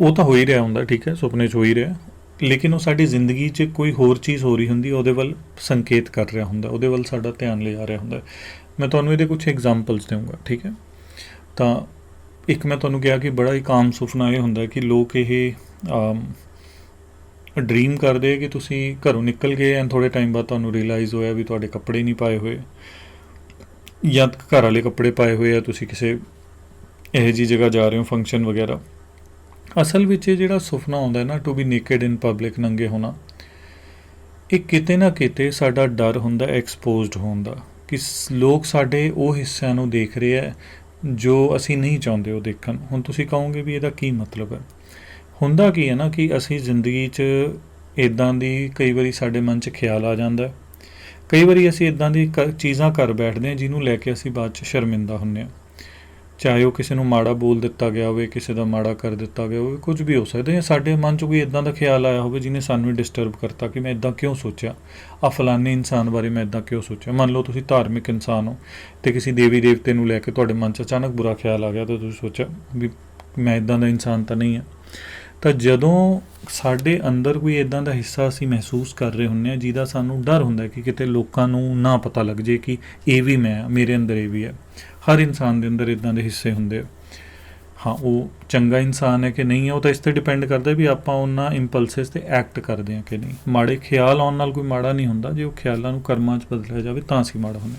A: ਉਹ ਤਾਂ ਹੋ ਹੀ ਰਿਹਾ ਹੁੰਦਾ, ਠੀਕ ਹੈ ਸੁਪਨੇ 'ਚ ਹੋ ਹੀ ਰਿਹਾ। ਲੇਕਿਨ ਉਹ ਸਾਡੀ ਜ਼ਿੰਦਗੀ 'ਚ ਕੋਈ ਹੋਰ ਚੀਜ਼ ਹੋ ਰਹੀ ਹੁੰਦੀ, ਉਹਦੇ ਵੱਲ ਸੰਕੇਤ ਕਰ ਰਿਹਾ ਹੁੰਦਾ, ਉਹਦੇ ਵੱਲ ਸਾਡਾ ਧਿਆਨ ਲਿਜਾ ਰਿਹਾ ਹੁੰਦਾ। ਮੈਂ ਤੁਹਾਨੂੰ ਇਹਦੇ ਕੁਝ ਐਗਜ਼ਾਮਪਲਸ ਦੇਵਾਂਗਾ ਠੀਕ ਹੈ। ਤਾਂ ਇੱਕ ਮੈਂ ਤੁਹਾਨੂੰ ਕਿਹਾ ਕਿ ਬੜਾ ਹੀ ਕਾਮ ਸੁਪਨਾ ਇਹ ਹੁੰਦਾ ਕਿ ਲੋਕ ਇਹ ਡ੍ਰੀਮ ਕਰਦੇ ਕਿ ਤੁਸੀਂ ਘਰੋਂ ਨਿਕਲ ਗਏ ਐਂਡ ਥੋੜੇ ਟਾਈਮ ਬਾਅਦ ਤੁਹਾਨੂੰ ਰਿਅਲਾਈਜ਼ ਹੋਇਆ ਵੀ ਤੁਹਾਡੇ ਕੱਪੜੇ ਨਹੀਂ ਪਾਏ ਹੋਏ ਜਾਂ ਘਰ ਵਾਲੇ ਕੱਪੜੇ ਪਾਏ ਹੋਏ ਆ, ਤੁਸੀਂ ਕਿਸੇ ਇਹੋ ਜੀ ਜਗ੍ਹਾ ਜਾ ਰਹੇ ਹੋ ਫੰਕਸ਼ਨ ਵਗੈਰਾ। ਅਸਲ ਵਿੱਚ ਇਹ ਜਿਹੜਾ ਸੁਪਨਾ ਆਉਂਦਾ ਹੈ ਨਾ to be naked in public ਨੰਗੇ ਹੋਣਾ, ਇਹ ਕਿਤੇ ਨਾ ਕਿਤੇ ਸਾਡਾ ਡਰ ਹੁੰਦਾ ਐਕਸਪੋਜ਼ਡ ਹੋਣ ਦਾ, ਕਿ ਲੋਕ ਸਾਡੇ ਉਹ ਹਿੱਸਿਆਂ ਨੂੰ ਦੇਖ ਰਹੇ ਆ ਜੋ ਅਸੀਂ ਨਹੀਂ ਚਾਹੁੰਦੇ ਉਹ ਦੇਖਣ। ਹੁਣ ਤੁਸੀਂ ਕਹੋਗੇ ਵੀ ਇਹਦਾ ਕੀ ਮਤਲਬ ਹੈ? ਹੁੰਦਾ ਕੀ ਹੈ ਨਾ ਕਿ ਅਸੀਂ ਜ਼ਿੰਦਗੀ 'ਚ ਇਦਾਂ ਦੀ ਕਈ ਵਾਰੀ ਸਾਡੇ ਮਨ 'ਚ ਖਿਆਲ ਆ ਜਾਂਦਾ ਕਈ ਵਾਰੀ ਅਸੀਂ ਇਦਾਂ ਦੀ ਕ- ਚੀਜ਼ਾਂ ਕਰ ਬੈਠਦੇ ਹਾਂ ਜਿਹਨੂੰ ਲੈ ਕੇ ਅਸੀਂ ਬਾਅਦ 'ਚ ਸ਼ਰਮਿੰਦਾ ਹੁੰਦੇ ਹਾਂ। ਚਾਹੇ ਉਹ ਕਿਸੇ ਨੂੰ ਮਾੜਾ ਬੋਲ ਦਿੱਤਾ ਗਿਆ ਹੋਵੇ, ਕਿਸੇ ਦਾ ਮਾੜਾ ਕਰ ਦਿੱਤਾ ਗਿਆ ਹੋਵੇ, ਕੁਝ ਵੀ ਹੋ ਸਕਦਾ। ਹੈ ਸਾਡੇ ਮਨ 'ਚ ਕੋਈ ਇਦਾਂ ਦਾ ਖਿਆਲ ਆਇਆ ਹੋਵੇ ਜਿਹਨੇ ਸਾਨੂੰ ਡਿਸਟਰਬ ਕਰਤਾ ਕਿ ਮੈਂ ਇਦਾਂ ਕਿਉਂ ਸੋਚਿਆ? ਆ ਫਲਾਣੇ ਇਨਸਾਨ ਬਾਰੇ ਮੈਂ ਇਦਾਂ ਕਿਉਂ ਸੋਚਿਆ? ਮੰਨ ਲਓ ਤੁਸੀਂ ਧਾਰਮਿਕ ਇਨਸਾਨ ਹੋ ਤੇ ਕਿਸੇ ਦੇਵੀ ਦੇਵਤੇ ਨੂੰ ਲੈ ਕੇ ਤੁਹਾਡੇ ਮਨ 'ਚ ਅਚਾਨਕ ਬੁਰਾ ਖਿਆਲ ਆ ਗਿਆ ਤਾਂ ਤੁਸੀਂ ਸੋਚਿਆ ਵੀ ਮੈਂ ਇਦਾਂ ਦਾ ਇਨਸਾਨ ਤਾਂ ਨਹੀਂ ਹਾਂ। ਤਾਂ ਜਦੋਂ ਸਾਡੇ ਅੰਦਰ ਕੋਈ ਇਦਾਂ ਦਾ ਹਿੱਸਾ ਅਸੀਂ ਮਹਿਸੂਸ ਕਰ ਰਹੇ ਹੁੰਨੇ ਆ ਜਿਹਦਾ ਸਾਨੂੰ ਡਰ ਹੁੰਦਾ ਕਿ ਕਿਤੇ ਲੋਕਾਂ ਨੂੰ ਨਾ ਪਤਾ ਲੱਗ ਜੇ ਕਿ ਇਹ ਵੀ ਮੈਂ ਮੇਰੇ ਅੰਦਰ ਇਹ ਵੀ ਹੈ। ਹਰ ਇਨਸਾਨ ਦੇ ਅੰਦਰ ਇਦਾਂ ਦੇ ਹਿੱਸੇ ਹੁੰਦੇ ਆ। ਹਾਂ, ਉਹ ਚੰਗਾ ਇਨਸਾਨ ਹੈ ਕਿ ਨਹੀਂ ਹੈ, ਉਹ ਤਾਂ ਇਸ ਤੇ ਡਿਪੈਂਡ ਕਰਦਾ ਵੀ ਆਪਾਂ ਉਹਨਾਂ ਇੰਪਲਸਸ ਤੇ ਐਕਟ ਕਰਦੇ ਹਾਂ ਕਿ ਨਹੀਂ। ਮਾੜੇ ਖਿਆਲ ਆਉਣ ਨਾਲ ਕੋਈ ਮਾੜਾ ਨਹੀਂ ਹੁੰਦਾ, ਜੇ ਉਹ ਖਿਆਲਾਂ ਨੂੰ ਕਰਮਾਂ 'ਚ ਬਦਲਿਆ ਜਾਵੇ ਤਾਂ ਅਸੀਂ ਮਾੜਾ ਹੁੰਦੇ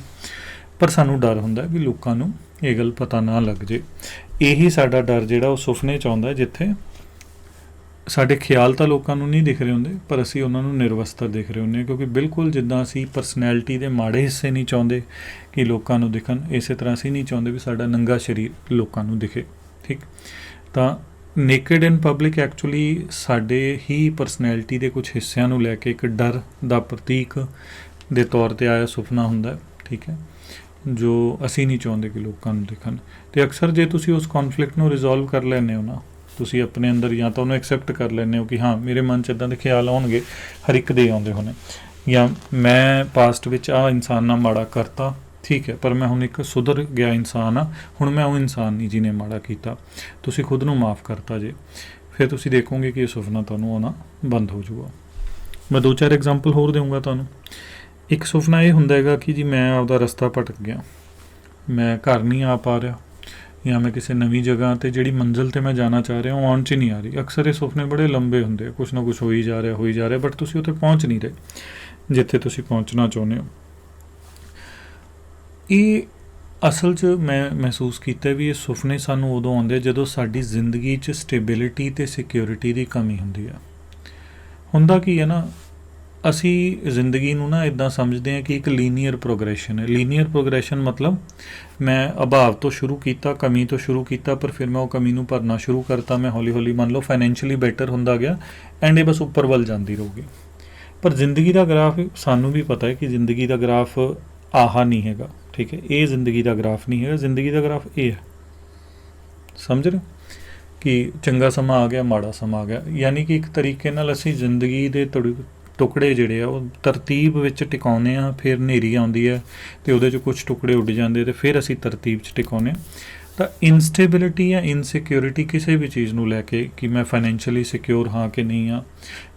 A: ਪਰ ਸਾਨੂੰ ਡਰ ਹੁੰਦਾ ਵੀ ਲੋਕਾਂ ਨੂੰ ਇਹ ਗੱਲ ਪਤਾ ਨਾ ਲੱਗ ਜੇ। ਇਹੀ ਸਾਡਾ ਡਰ ਜਿਹੜਾ ਉਹ ਸੁਪਨੇ 'ਚ ਆਉਂਦਾ ਜਿੱਥੇ ਸਾਡੇ ਖਿਆਲ ਤਾਂ ਲੋਕਾਂ ਨੂੰ ਨਹੀਂ ਦਿਖ ਰਹੇ ਹੁੰਦੇ, ਪਰ ਅਸੀਂ ਉਹਨਾਂ ਨੂੰ ਨਿਰਵਸਤਾ ਦਿਖ ਰਹੇ ਹੁੰਦੇ ਹਾਂ, ਕਿਉਂਕਿ ਬਿਲਕੁਲ ਜਿੱਦਾਂ ਅਸੀਂ ਪਰਸਨੈਲਿਟੀ ਦੇ ਮਾੜੇ ਹਿੱਸੇ ਨਹੀਂ ਚਾਹੁੰਦੇ ਕਿ ਲੋਕਾਂ ਨੂੰ ਦਿਖਣ, ਇਸੇ ਤਰ੍ਹਾਂ ਅਸੀਂ ਨਹੀਂ ਚਾਹੁੰਦੇ ਵੀ ਸਾਡਾ ਨੰਗਾ ਸਰੀਰ ਲੋਕਾਂ ਨੂੰ ਦਿਖੇ, ਠੀਕ? ਤਾਂ ਨੇਕਡ ਇਨ ਪਬਲਿਕ ਐਕਚੁਅਲੀ ਸਾਡੇ ਹੀ ਪਰਸਨੈਲਿਟੀ ਦੇ ਕੁਝ ਹਿੱਸਿਆਂ ਨੂੰ ਲੈ ਕੇ ਇੱਕ ਡਰ ਦਾ ਪ੍ਰਤੀਕ ਦੇ ਤੌਰ ਤੇ ਆਇਆ ਸੁਪਨਾ ਹੁੰਦਾ, ਠੀਕ ਹੈ? ਜੋ ਅਸੀਂ ਨਹੀਂ ਚਾਹੁੰਦੇ ਕਿ ਲੋਕਾਂ ਨੂੰ ਦਿਖਣ। ਤੇ ਅਕਸਰ ਜੇ ਤੁਸੀਂ ਉਸ ਕਨਫਲਿਕਟ ਨੂੰ ਰਿਜ਼ੋਲਵ ਕਰ ਲੈਂਦੇ ਹੋ ਨਾ ਤੁਸੀਂ ਆਪਣੇ ਅੰਦਰ ਜਾਂ ਤਾਂ ਉਹਨੂੰ ਐਕਸੈਪਟ ਕਰ ਲੈਂਦੇ ਹੋ ਕਿ ਹਾਂ, ਮੇਰੇ ਮਨ 'ਚ ਇਦਾਂ ਦੇ ਖਿਆਲ ਆਉਣਗੇ, ਹਰ ਇੱਕ ਦੇ ਆਉਂਦੇ ਹੋਣੇ। ਜਾਂ ਮੈਂ ਪਾਸਟ ਵਿੱਚ ਆ ਇਨਸਾਨ ਨਾਲ ਮਾੜਾ ਕਰਤਾ, ਠੀਕ ਹੈ, ਪਰ ਮੈਂ ਹੁਣ ਇੱਕ ਸੁਧਰ ਗਿਆ ਇਨਸਾਨ ਆ, ਹੁਣ ਮੈਂ ਉਹ ਇਨਸਾਨ ਨਹੀਂ ਜਿਹਨੇ ਮਾੜਾ ਕੀਤਾ। ਤੁਸੀਂ ਖੁਦ ਨੂੰ ਮਾਫ ਕਰਤਾ ਜੇ, ਫਿਰ ਤੁਸੀਂ ਦੇਖੋਗੇ ਕਿ ਇਹ ਸੁਪਨਾ ਤੁਹਾਨੂੰ ਆਉਣਾ ਬੰਦ ਹੋ ਜਾਊਗਾ। ਮੈਂ ਦੋ ਚਾਰ ਐਗਜ਼ਾਮਪਲ ਹੋਰ ਦੇਵਾਂਗਾ ਤੁਹਾਨੂੰ। ਇੱਕ ਸੁਪਨਾ ਇਹ ਹੁੰਦਾ ਹੈਗਾ ਕਿ ਜੀ ਮੈਂ ਆਪਦਾ ਰਸਤਾ ਭਟਕ ਗਿਆ, ਮੈਂ ਘਰ ਨਹੀਂ ਆ ਪਾ ਰਿਹਾ। ਜਾਂ ਮੈਂ ਕਿਸੇ ਨਵੀਂ ਜਗ੍ਹਾ ਤੇ ਜਿਹੜੀ ਮੰਜ਼ਿਲ ਤੇ ਮੈਂ ਜਾਣਾ ਚਾਹ ਰਿਹਾ ਹਾਂ ਆਉਣ 'ਚ ਨਹੀਂ ਆ ਰਹੀ। ਅਕਸਰ ਇਹ ਸੁਪਨੇ ਬੜੇ ਲੰਬੇ ਹੁੰਦੇ ਆ। ਕੁਛ ਨਾ ਕੁਛ ਹੋਈ ਜਾ ਰਿਹਾ, ਹੋਈ ਜਾ ਰਿਹਾ ਬਟ ਤੁਸੀਂ ਉੱਥੇ ਪਹੁੰਚ ਨਹੀਂ ਰਹੇ, ਜਿੱਥੇ ਤੁਸੀਂ ਪਹੁੰਚਣਾ ਚਾਹੁੰਦੇ ਹੋ। ਇਹ ਅਸਲ 'ਚ ਮੈਂ ਮਹਿਸੂਸ ਕੀਤਾ ਵੀ ਇਹ ਸੁਪਨੇ ਸਾਨੂੰ ਉਦੋਂ ਆਉਂਦੇ ਜਦੋਂ ਸਾਡੀ ਜ਼ਿੰਦਗੀ 'ਚ ਸਟੇਬਿਲਿਟੀ ਤੇ ਸਿਕਿਉਰਿਟੀ ਦੀ ਕਮੀ ਹੁੰਦੀ ਆ। ਹੁੰਦਾ ਕੀ ਹੈ ਨਾ ਅਸੀਂ ਜ਼ਿੰਦਗੀ ਨੂੰ ਨਾ ਇਦਾਂ ਸਮਝਦੇ ਹਾਂ ਕਿ ਇੱਕ ਲੀਨੀਅਰ ਪ੍ਰੋਗਰੈਸ਼ਨ ਹੈ। ਲੀਨੀਅਰ ਪ੍ਰੋਗਰੈਸ਼ਨ ਮਤਲਬ ਮੈਂ ਅਭਾਵ ਤੋਂ ਸ਼ੁਰੂ ਕੀਤਾ, ਕਮੀ ਤੋਂ ਸ਼ੁਰੂ ਕੀਤਾ, ਪਰ ਫਿਰ ਮੈਂ ਉਹ ਕਮੀ ਨੂੰ ਭਰਨਾ ਸ਼ੁਰੂ ਕਰਤਾ। ਮੈਂ ਹੌਲੀ ਹੌਲੀ ਮੰਨ ਲਓ ਫਾਈਨੈਂਸ਼ੀਅਲੀ ਬੈਟਰ ਹੁੰਦਾ ਗਿਆ ਐਂਡ ਇਹ ਬਸ ਉੱਪਰ ਵੱਲ ਜਾਂਦੀ ਰਹੂਗੀ। ਪਰ ਜ਼ਿੰਦਗੀ ਦਾ ਗ੍ਰਾਫ ਸਾਨੂੰ ਵੀ ਪਤਾ ਹੈ ਕਿ ਜ਼ਿੰਦਗੀ ਦਾ ਗ੍ਰਾਫ ਆਹਾ ਨਹੀਂ ਹੈਗਾ, ਠੀਕ ਹੈ? ਇਹ ਜ਼ਿੰਦਗੀ ਦਾ ਗ੍ਰਾਫ ਨਹੀਂ ਹੈਗਾ। ਜ਼ਿੰਦਗੀ ਦਾ ਗ੍ਰਾਫ ਇਹ ਹੈ। ਸਮਝ ਰਹੇ ਕਿ ਚੰਗਾ ਸਮਾਂ ਆ ਗਿਆ, ਮਾੜਾ ਸਮਾਂ ਆ ਗਿਆ। ਯਾਨੀ ਕਿ ਇੱਕ ਤਰੀਕੇ ਨਾਲ ਅਸੀਂ ਜ਼ਿੰਦਗੀ ਦੇ ਟੁੜ- ਟੁਕੜੇ ਜਿਹੜੇ ਆ, ਉਹ ਤਰਤੀਬ ਵਿੱਚ ਟਿਕਾਉਂਦੇ ਆ, ਫਿਰ ਹਨੇਰੀ ਆਉਂਦੀ ਹੈ ਤੇ ਉਹਦੇ ਚ ਕੁਝ ਟੁਕੜੇ ਉੱਡ ਜਾਂਦੇ ਤੇ ਫਿਰ ਅਸੀਂ ਤਰਤੀਬ 'ਚ ਟਿਕਾਉਂਦੇ ਹਾਂ ਤਾਂ ਇਨਸਟੇਬਿਲਿਟੀ ਜਾਂ ਇਨਸਿਕਿਉਰਿਟੀ ਕਿਸੇ ਵੀ ਚੀਜ਼ ਨੂੰ ਲੈ ਕੇ ਕਿ ਮੈਂ ਫਾਈਨੈਂਸ਼ੀਅਲੀ ਸਿਕਿਉਰ ਹਾਂ ਕਿ ਨਹੀਂ ਆ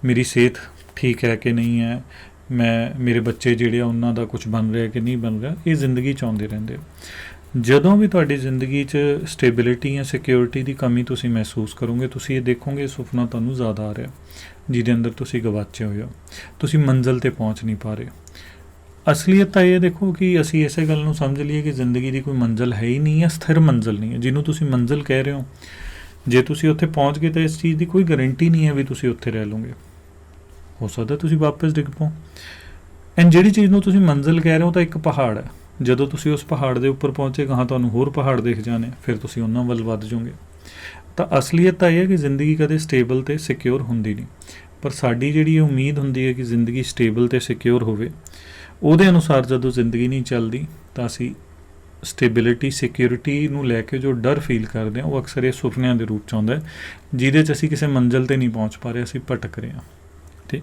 A: ਮੇਰੀ ਸਿਹਤ ਠੀਕ ਹੈ ਕਿ ਨਹੀਂ ਹੈ, ਮੈਂ, ਮੇਰੇ ਬੱਚੇ ਜਿਹੜੇ ਆ, ਉਹਨਾਂ ਦਾ ਕੁਝ ਬਣ ਰਿਹਾ ਕਿ ਨਹੀਂ ਬਣ ਰਿਹਾ, ਇਹ ਜ਼ਿੰਦਗੀ ਚ ਆਉਂਦੇ ਰਹਿੰਦੇ ਜਦੋਂ ਵੀ ਤੁਹਾਡੀ ਜ਼ਿੰਦਗੀ 'ਚ ਸਟੇਬਿਲਿਟੀ ਜਾਂ ਸਿਕਿਉਰਿਟੀ ਦੀ ਕਮੀ ਤੁਸੀਂ ਮਹਿਸੂਸ ਕਰੋਗੇ, ਤੁਸੀਂ ਇਹ ਦੇਖੋਗੇ ਸੁਪਨਾ ਤੁਹਾਨੂੰ ਜ਼ਿਆਦਾ ਆ ਰਿਹਾ। ਜਿਹਦੇ ਅੰਦਰ ਤੁਸੀਂ ਗਵਾਚੇ ਹੋਏ ਹੋ। ਤੁਸੀਂ ਮੰਜ਼ਲ ਤੇ ਪਹੁੰਚ ਨਹੀਂ ਪਾ ਰਹੇ। ਅਸਲੀਅਤ ਤਾਂ ਇਹ ਦੇਖੋ ਕਿ ਅਸੀਂ ਇਸੇ ਗੱਲ ਨੂੰ ਸਮਝ ਲਈਏ ਕਿ ਜ਼ਿੰਦਗੀ ਦੀ ਕੋਈ ਮੰਜ਼ਲ ਹੈ ਹੀ ਨਹੀਂ ਹੈ ਸਥਿਰ ਮੰਜ਼ਲ ਨਹੀਂ ਹੈ, ਜਿਹਨੂੰ ਤੁਸੀਂ ਮੰਜ਼ਲ ਕਹਿ ਰਹੇ ਹੋ। ਜੇ ਤੁਸੀਂ ਉੱਥੇ ਪਹੁੰਚ ਗਏ ਤਾਂ ਇਸ ਚੀਜ਼ ਦੀ ਕੋਈ ਗਾਰੰਟੀ ਨਹੀਂ ਹੈ ਵੀ ਤੁਸੀਂ ਉੱਥੇ ਰਹਿ ਲਓਗੇ। ਹੋ ਸਕਦਾ ਤੁਸੀਂ ਵਾਪਸ ਡਿੱਗ ਪਓ। ਐਂਡ ਜਿਹੜੀ ਚੀਜ਼ ਨੂੰ ਤੁਸੀਂ ਮੰਜ਼ਲ ਕਹਿ ਰਹੇ ਹੋ ਤਾਂ ਇੱਕ ਪਹਾੜ ਹੈ। ਜਦੋਂ ਤੁਸੀਂ ਉਸ ਪਹਾੜ ਦੇ ਉੱਪਰ ਪਹੁੰਚੇ, ਗਾਹਾਂ ਤੁਹਾਨੂੰ ਹੋਰ ਪਹਾੜ ਦਿਖ ਜਾਣੇ ਫਿਰ ਤੁਸੀਂ ਉਹਨਾਂ ਵੱਲ ਵੱਧ ਜਾਓਗੇ। ਤਾਂ ਅਸਲੀਅਤ ਤਾਂ ਇਹ ਹੈ ਕਿ ਜ਼ਿੰਦਗੀ ਕਦੇ ਸਟੇਬਲ ਤੇ ਸਿਕਿਉਰ ਹੁੰਦੀ ਨਹੀਂ। ਪਰ ਸਾਡੀ ਜਿਹੜੀ ਉਮੀਦ ਹੁੰਦੀ ਹੈ ਕਿ ਜ਼ਿੰਦਗੀ ਸਟੇਬਲ ਤੇ ਸਿਕਿਉਰ ਹੋਵੇ, ਉਹਦੇ ਅਨੁਸਾਰ ਜਦੋਂ ਜ਼ਿੰਦਗੀ ਨਹੀਂ ਚੱਲਦੀ, ਤਾਂ ਅਸੀਂ ਸਟੇਬਿਲਿਟੀ ਸਿਕਿਉਰਿਟੀ ਨੂੰ ਲੈ ਕੇ ਜੋ ਡਰ ਫੀਲ ਕਰਦੇ ਹਾਂ, ਉਹ ਅਕਸਰ ਇਹ ਸੁਪਨਿਆਂ ਦੇ ਰੂਪ ਚ ਆਉਂਦਾ ਹੈ, ਜਿਹਦੇ ਚ ਅਸੀਂ ਕਿਸੇ ਮੰਜ਼ਲ ਤੇ ਨਹੀਂ ਪਹੁੰਚ ਪਾ ਰਹੇ, ਅਸੀਂ ਭਟਕ ਰਹੇ ਹਾਂ। ਠੀਕ?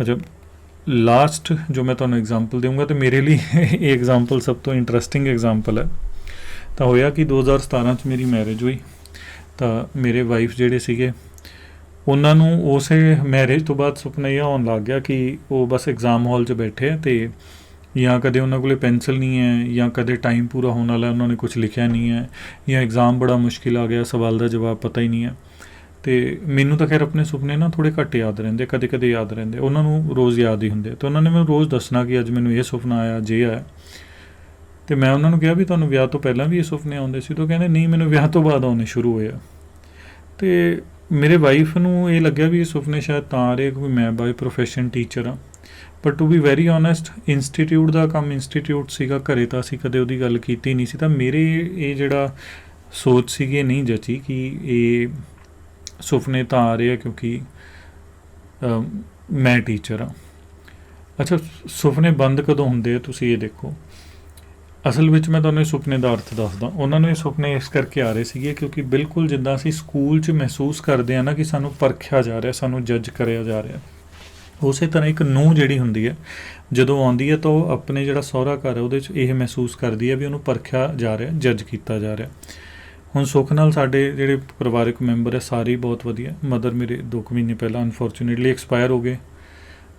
A: ਅੱਛਾ ਲਾਸਟ ਜੋ ਮੈਂ ਤੁਹਾਨੂੰ ਐਗਜ਼ਾਮਪਲ ਦੇਵਾਂਗਾ ਤੇ ਮੇਰੇ ਲਈ ਇਹ ਐਗਜ਼ਾਮਪਲ ਸਭ ਤੋਂ ਇੰਟਰਸਟਿੰਗ ਐਗਜ਼ਾਮਪਲ ਹੈ। ਤਾਂ ਹੋਇਆ ਕਿ 2017 ਚ ਮੇਰੀ ਮੈਰਿਜ ਹੋਈ। ਤਾਂ ਮੇਰੇ ਵਾਈਫ ਜਿਹੜੇ ਸੀਗੇ, ਉਹਨਾਂ ਨੂੰ ਉਸੇ ਮੈਰਿਜ ਤੋਂ ਬਾਅਦ ਸੁਪਨਾ ਇਹ ਆਉਣ ਲੱਗ ਗਿਆ ਕਿ ਉਹ ਬਸ ਐਗਜ਼ਾਮ ਹਾਲ 'ਚ ਬੈਠੇ ਆ ਤੇ ਜਾਂ ਕਦੇ ਉਹਨਾਂ ਕੋਲੇ ਪੈਨਸਲ ਨਹੀਂ ਹੈ, ਜਾਂ ਕਦੇ ਟਾਈਮ ਪੂਰਾ ਹੋਣ ਵਾਲਾ, ਉਹਨਾਂ ਨੇ ਕੁਝ ਲਿਖਿਆ ਨਹੀਂ ਹੈ, ਜਾਂ ਐਗਜ਼ਾਮ ਬੜਾ ਮੁਸ਼ਕਿਲ ਆ ਗਿਆ, ਸਵਾਲ ਦਾ ਜਵਾਬ ਪਤਾ ਹੀ ਨਹੀਂ ਹੈ। ਤੇ ਮੈਨੂੰ ਤਾਂ ਖੈਰ ਆਪਣੇ ਸੁਪਨੇ ਨਾ ਥੋੜੇ ਘੱਟ ਯਾਦ ਰਹਿੰਦੇ ਕਦੇ ਕਦੇ ਯਾਦ ਰਹਿੰਦੇ, ਉਹਨਾਂ ਨੂੰ ਰੋਜ਼ ਯਾਦ ਹੀ ਹੁੰਦੇ ਤੇ ਉਹਨਾਂ ਨੇ ਮੈਨੂੰ ਰੋਜ਼ ਦੱਸਣਾ ਕਿ ਅੱਜ ਮੈਨੂੰ ਇਹ ਸੁਪਨਾ ਆਇਆ ਜੇ ਆਇਆ। ਤੇ ਮੈਂ ਉਹਨਾਂ ਨੂੰ ਕਿਹਾ ਵੀ ਤੁਹਾਨੂੰ ਵਿਆਹ ਤੋਂ ਪਹਿਲਾਂ ਵੀ ਇਹ ਸੁਪਨੇ ਆਉਂਦੇ ਸੀ, ਤਾਂ ਉਹ ਕਹਿੰਦੇ, ਨਹੀਂ, ਮੈਨੂੰ ਵਿਆਹ ਤੋਂ ਬਾਅਦ ਆਉਣੇ ਸ਼ੁਰੂ ਹੋਏ ਆ। ਤੇ ਮੇਰੇ ਵਾਈਫ ਨੂੰ ਇਹ ਲੱਗਿਆ ਵੀ ਇਹ ਸੁਪਨੇ ਸ਼ਾਇਦ ਤਾਂ ਆ ਰਹੇ ਕਿਉਂਕਿ ਮੈਂ ਬਾਈ ਪ੍ਰੋਫੈਸ਼ਨ ਟੀਚਰ ਆ। ਪਰ to be very honest institute ਦਾ ਕੰਮ ਇੰਸਟੀਟਿਊਟ ਸੀਗਾ, ਘਰੇ ਤਾਂ ਅਸੀਂ ਕਦੇ ਉਹਦੀ ਗੱਲ ਕੀਤੀ ਨਹੀਂ ਸੀ। ਤਾਂ ਮੇਰੇ ਇਹ ਜਿਹੜਾ ਸੋਚ ਸੀਗੀ ਨਹੀਂ ਜਚੀ ਕਿ ਇਹ ਸੁਪਨੇ ਤਾਂ ਆ ਰਹੇ ਆ, ਕਿਉਂਕਿ ਮੈਂ ਟੀਚਰ ਆ। ਅੱਛਾ, ਸੁਪਨੇ ਬੰਦ ਕਦੋਂ ਹੁੰਦੇ ਆ, ਤੁਸੀਂ ਇਹ ਦੇਖੋ। ਅਸਲ ਵਿੱਚ ਮੈਂ ਤੁਹਾਨੂੰ ਇਹ ਸੁਪਨੇ ਦਾ ਅਰਥ ਦੱਸਦਾ। ਉਹਨਾਂ ਨੂੰ ਇਹ ਸੁਪਨੇ ਇਸ ਕਰਕੇ ਆ ਰਹੇ ਸੀਗੇ ਕਿਉਂਕਿ ਬਿਲਕੁਲ ਜਿੱਦਾਂ ਅਸੀਂ ਸਕੂਲ 'ਚ ਮਹਿਸੂਸ ਕਰਦੇ ਆ ਨਾ ਕਿ ਸਾਨੂੰ ਪਰਖਿਆ ਜਾ ਰਿਹਾ, ਸਾਨੂੰ ਜੱਜ ਕਰਿਆ ਜਾ ਰਿਹਾ। ਉਸੇ ਤਰ੍ਹਾਂ ਇੱਕ ਨੂੰਹ ਜਿਹੜੀ ਹੁੰਦੀ ਹੈ, ਜਦੋਂ ਆਉਂਦੀ ਹੈ ਤਾਂ ਉਹ ਆਪਣੇ ਜਿਹੜਾ ਸਹੁਰਾ ਘਰ ਹੈ ਉਹਦੇ 'ਚ ਇਹ ਮਹਿਸੂਸ ਕਰਦੀ ਹੈ ਵੀ ਉਹਨੂੰ ਪਰਖਿਆ ਜਾ ਰਿਹਾ, ਜੱਜ ਕੀਤਾ ਜਾ ਰਿਹਾ। ਹੁਣ ਸੁੱਖ ਨਾਲ ਸਾਡੇ ਜਿਹੜੇ ਪਰਿਵਾਰਕ ਮੈਂਬਰ ਹੈ, ਸਾਰੇ ਹੀ ਬਹੁਤ ਵਧੀਆ। ਮਦਰ ਮੇਰੇ 2 ਮਹੀਨੇ ਪਹਿਲਾਂ ਅਨਫੋਰਚੂਨੇਟਲੀ ਐਕਸਪਾਇਰ ਹੋ ਗਏ।